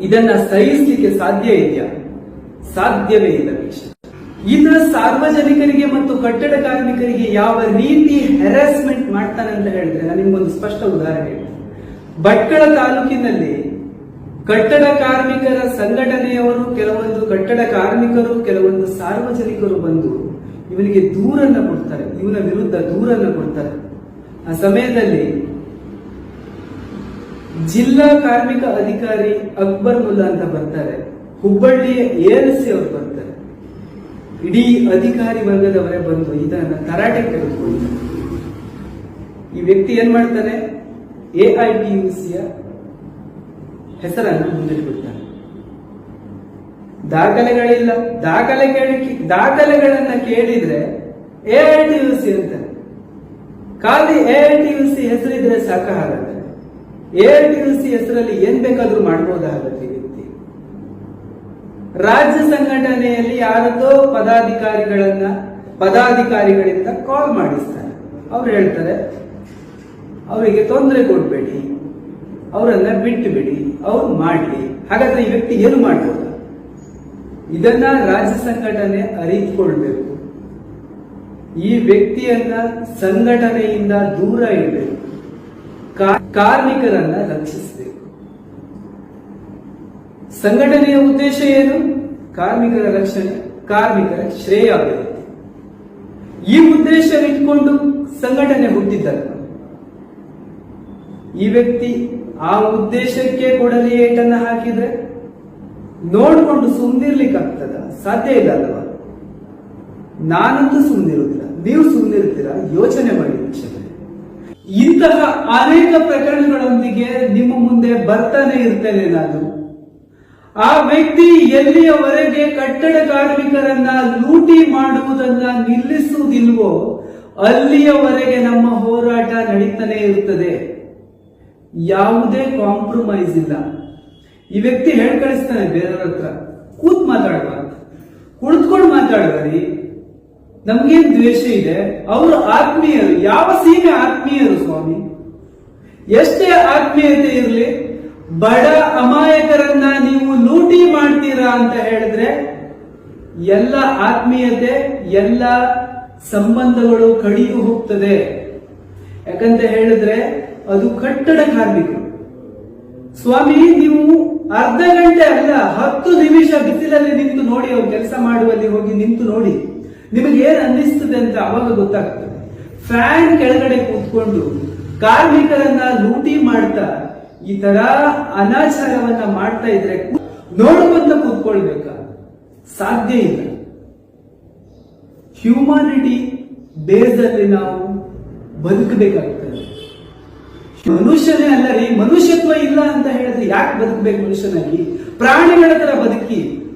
ಇದನ್ನ ಸಹಿಸಲಿಕ್ಕೆ ಸಾಧ್ಯ ಇದೆಯಾ? ಸಾಧ್ಯವೇ ಇಲ್ಲ ಇನ್ನು ಸಾರ್ವಜನಿಕರಿಗೆ ಮತ್ತು ಕಟ್ಟಡ ಕಾರ್ಮಿಕರಿಗೆ ಯಾವ ರೀತಿ ಹೆರಾಸ್ಮೆಂಟ್ ಮಾಡ್ತಾನೆ ಅಂತ ಹೇಳಿದ್ರೆ, ನಾನು ನಿಮ್ಗೊಂದು ಸ್ಪಷ್ಟ ಉದಾಹರಣೆ. ಭಟ್ಕಳ ತಾಲೂಕಿನಲ್ಲಿ ಕಟ್ಟಡ ಕಾರ್ಮಿಕರ ಸಂಘಟನೆಯವರು, ಕೆಲವೊಂದು ಕಟ್ಟಡ ಕಾರ್ಮಿಕರು, ಕೆಲವೊಂದು ಸಾರ್ವಜನಿಕರು ಬಂದು ಇವನಿಗೆ ದೂರನ್ನ ಕೊಡ್ತಾರೆ. ಇವನ ವಿರುದ್ಧ ದೂರನ್ನ ಕೊಡ್ತಾರೆ. ಆ ಸಮಯದಲ್ಲಿ ಜಿಲ್ಲಾ ಕಾರ್ಮಿಕ ಅಧಿಕಾರಿ ಅಕ್ಬರ್ ಮುಲ್ಲಾ ಅಂತ ಬರ್ತಾರೆ. ಹುಬ್ಬಳ್ಳಿಯ ಎಎಲ್ಸಿ ಅವರು ಬರ್ತಾರೆ. ಇಡೀ ಅಧಿಕಾರಿ ವರ್ಗದವರೇ ಬಂದು ಇದನ್ನ ತರಾಟೆ ತೆಗೆದುಕೊಂಡಿದ್ದಾರೆ ಈ ವ್ಯಕ್ತಿ ಏನ್ ಮಾಡ್ತಾನೆ? ಎಐಟಿಯುಸಿಯ ಹೆಸರನ್ನು ಮುಂದಿಟ್ಬಿಡ್ತಾನೆ ದಾಖಲೆಗಳಿಲ್ಲ. ದಾಖಲೆ ಕೇಳಿ ದಾಖಲೆಗಳನ್ನ ಕೇಳಿದ್ರೆ ಎಐಟಿಯುಸಿ ಅಂತ ಖಾಲಿ ಎಐಟಿಯುಸಿ ಹೆಸರಿದ್ರೆ ಸಾಕ ಯು ಸಿ ಹೆಸರಲ್ಲಿ ಏನ್ ಬೇಕಾದ್ರೂ ಮಾಡ್ಬೋದಾಗತ್ತೆ ವ್ಯಕ್ತಿ. ರಾಜ್ಯ ಸಂಘಟನೆಯಲ್ಲಿ ಯಾರದೋ ಪದಾಧಿಕಾರಿಗಳನ್ನ ಪದಾಧಿಕಾರಿಗಳಿಂದ ಕಾಲ್ ಮಾಡಿಸ್ತಾರೆ. ಅವ್ರು ಹೇಳ್ತಾರೆ ಅವರಿಗೆ ತೊಂದರೆ ಕೊಡಬೇಡಿ, ಅವರನ್ನ ಬಿಟ್ಟು ಬಿಡಿ ಅವ್ರು ಮಾಡಲಿ. ಹಾಗಾದ್ರೆ ಈ ವ್ಯಕ್ತಿ ಏನು ಮಾಡಬಹುದು ಇದನ್ನ ರಾಜ್ಯ ಸಂಘಟನೆ ಅರಿತುಕೊಳ್ಬೇಕು. ಈ ವ್ಯಕ್ತಿಯನ್ನ ಸಂಘಟನೆಯಿಂದ ದೂರ ಇಡಬೇಕು. ಕಾರ್ಮಿಕರನ್ನ ರಕ್ಷಿಸಬೇಕು. ಸಂಘಟನೆಯ ಉದ್ದೇಶ ಏನು? ಕಾರ್ಮಿಕರ ರಕ್ಷಣೆ, ಕಾರ್ಮಿಕರ ಶ್ರೇಯ ಈ ಉದ್ದೇಶವಿಟ್ಕೊಂಡು ಸಂಘಟನೆ ಹುಟ್ಟಿದ್ದಲ್ಲ ಈ ವ್ಯಕ್ತಿ ಆ ಉದ್ದೇಶಕ್ಕೆ ಕೊಡಲಿ ಏಟನ್ನ ಹಾಕಿದ್ರೆ? ನೋಡ್ಕೊಂಡು ಸುಮ್ನಿರ್ಲಿಕ್ಕಾಗ್ತದ? ಸಾಧ್ಯ ಇಲ್ಲ ಅಲ್ವಾ? ನಾನಂತೂ ಸುಮ್ಮನಿರುವುದಿಲ್ಲ ನೀವು ಸುಮ್ಮನಿರ್ತೀರಾ ಯೋಚನೆ ಮಾಡಿ ಇಂತಹ ಅನೇಕ ಪ್ರಕರಣಗಳೊಂದಿಗೆ ನಿಮ್ಮ ಮುಂದೆ ಬರ್ತಾನೆ ಇರ್ತೇನೆ ನಾನು. ಆ ವ್ಯಕ್ತಿ ಎಲ್ಲಿಯವರೆಗೆ ಕಟ್ಟಡ ಕಾರ್ಮಿಕರನ್ನ ಲೂಟಿ ಮಾಡುವುದನ್ನ ನಿಲ್ಲಿಸುವುದಿಲ್ವೋ, ಅಲ್ಲಿಯವರೆಗೆ ನಮ್ಮ ಹೋರಾಟ ನಡೀತಾನೆ ಇರುತ್ತದೆ. ಯಾವುದೇ ಕಾಂಪ್ರಮೈಸ್ ಇಲ್ಲ. ಈ ವ್ಯಕ್ತಿ ಹೇಳಿ ಕಳಿಸ್ತಾನೆ ಬೇರೆಯವ್ರ ಹತ್ರ, ಕೂತ್ ಮಾತಾಡುವ ಕುಳಿತುಕೊಂಡು ಮಾತಾಡುವ ನಮ್ಗೇನ್ ದ್ವೇಷ ಇದೆ? ಅವರು ಆತ್ಮೀಯರು, ಯಾವ ಸೀಮೆ ಆತ್ಮೀಯರು ಸ್ವಾಮಿ? ಎಷ್ಟೇ ಆತ್ಮೀಯತೆ ಇರಲಿ, ಬಡ ಅಮಾಯಕರನ್ನ ನೀವು ಲೂಟಿ ಮಾಡ್ತೀರಾ ಅಂತ ಹೇಳಿದ್ರೆ ಎಲ್ಲ ಆತ್ಮೀಯತೆ, ಎಲ್ಲ ಸಂಬಂಧಗಳು ಕಡಿದು ಹೋಗ್ತದೆ. ಯಾಕಂತ ಹೇಳಿದ್ರೆ ಅದು ಕಟ್ಟಡ ಕಾರ್ಮಿಕರು. ಸ್ವಾಮಿ, ನೀವು ಅರ್ಧ ಗಂಟೆ ಅಲ್ಲ, ಹತ್ತು ನಿಮಿಷ ಬಿಸಿಲಲ್ಲಿ ನಿಂತು ನೋಡಿ, ಅವ್ರು ಕೆಲಸ ಮಾಡುವಲ್ಲಿ ಹೋಗಿ ನಿಂತು ನೋಡಿ, ನಿಮಗೆ ಏನ್ ಅನ್ನಿಸ್ತದೆ ಅಂತ ಅವಾಗ ಗೊತ್ತಾಗ್ತದೆ. ಫ್ಯಾನ್ ಕೆಳಗಡೆ ಕೂತ್ಕೊಂಡು ಕಾರ್ಮಿಕರನ್ನ ಲೂಟಿ ಮಾಡ್ತಾ, ಈ ತರ ಅನಾಚಾರವನ್ನ ಮಾಡ್ತಾ ಇದ್ರೆ ನೋಡುವಂತ ಕೂತ್ಕೊಳ್ಬೇಕ? ಸಾಧ್ಯ ಇಲ್ಲ. ಹ್ಯೂಮಾನಿಟಿ ಬೇಸ್ ಅಲ್ಲಿ ನಾವು ಬದುಕಬೇಕಾಗ್ತದೆ. ಮನುಷ್ಯನೇ ಅಲ್ಲ ರೀ ಮನುಷ್ಯತ್ವ ಇಲ್ಲ ಅಂತ ಹೇಳಿದ್ರೆ ಯಾಕೆ ಬದುಕಬೇಕು ಮನುಷ್ಯನಾಗಿ? ಪ್ರಾಣಿಗಳ ತರ ಬದುಕಿ,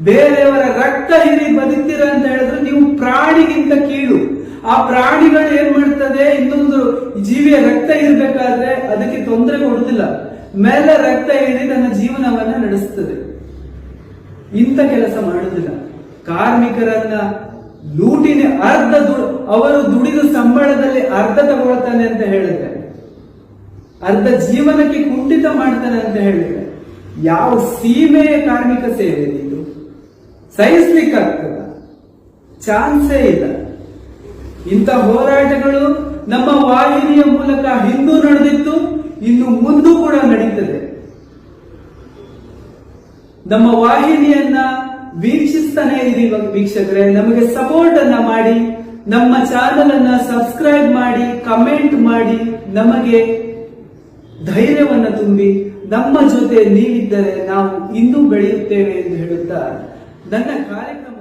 ಬೇರೆಯವರ ರಕ್ತ ಹೀರಿ ಬದುಕ್ತೀರ ಅಂತ ಹೇಳಿದ್ರೆ ನೀವು ಪ್ರಾಣಿಗಿಂತ ಕೀಳು. ಆ ಪ್ರಾಣಿಗಳು ಏನ್ ಮಾಡ್ತದೆ? ಇನ್ನೊಂದು ಜೀವಿಯ ರಕ್ತ ಇರ್ಬೇಕಾದ್ರೆ ಅದಕ್ಕೆ ತೊಂದರೆ ಕೊಡುದಿಲ್ಲ. ಮೇಲೆ ರಕ್ತ ಹೀರಿ ತನ್ನ ಜೀವನವನ್ನ ನಡೆಸ್ತದೆ. ಇಂಥ ಕೆಲಸ ಮಾಡುದಿಲ್ಲ. ಕಾರ್ಮಿಕರನ್ನ ಲೂಟಿನ ಅರ್ಧ ಅವರು ದುಡಿದ ಸಂಬಳದಲ್ಲಿ ಅರ್ಧ ತಗೊಳ್ತಾನೆ ಅಂತ ಹೇಳಿದ್ರೆ ಅರ್ಧ ಜೀವನಕ್ಕೆ ಕುಂಠಿತ ಮಾಡ್ತಾನೆ ಅಂತ ಹೇಳಿದ್ರೆ, ಯಾವ ಸೀಮೆಯ ಕಾರ್ಮಿಕ ಸೇವೆ ಇದು? ಸಹಿಸ್ಲಿಕ್ಕಾಗ್ತದ? ಚಾನ್ಸೇ ಇಲ್ಲ. ಇಂಥ ಹೋರಾಟಗಳು ನಮ್ಮ ವಾಹಿನಿಯ ಮೂಲಕ ಹಿಂದೂ ನಡೆದಿತ್ತು, ಇನ್ನು ಮುಂದೂ ಕೂಡ ನಡೀತದೆ. ನಮ್ಮ ವಾಹಿನಿಯನ್ನ ವೀಕ್ಷಿಸ್ತಾನೆ ಇರಿ ವೀಕ್ಷಕರೇ. ನಮಗೆ ಸಪೋರ್ಟ್ ಅನ್ನ ಮಾಡಿ, ನಮ್ಮ ಚಾನಲ್ ಅನ್ನ ಸಬ್ಸ್ಕ್ರೈಬ್ ಮಾಡಿ ಕಮೆಂಟ್ ಮಾಡಿ, ನಮಗೆ ಧೈರ್ಯವನ್ನ ತುಂಬಿ ನಮ್ಮ ಜೊತೆ ನೀವಿದ್ದರೆ ನಾವು ಇನ್ನೂ ಬೆಳೆಯುತ್ತೇವೆ ಎಂದು ಹೇಳುತ್ತಾ ನನ್ನ ಕಾರ್ಯಕ್ರಮ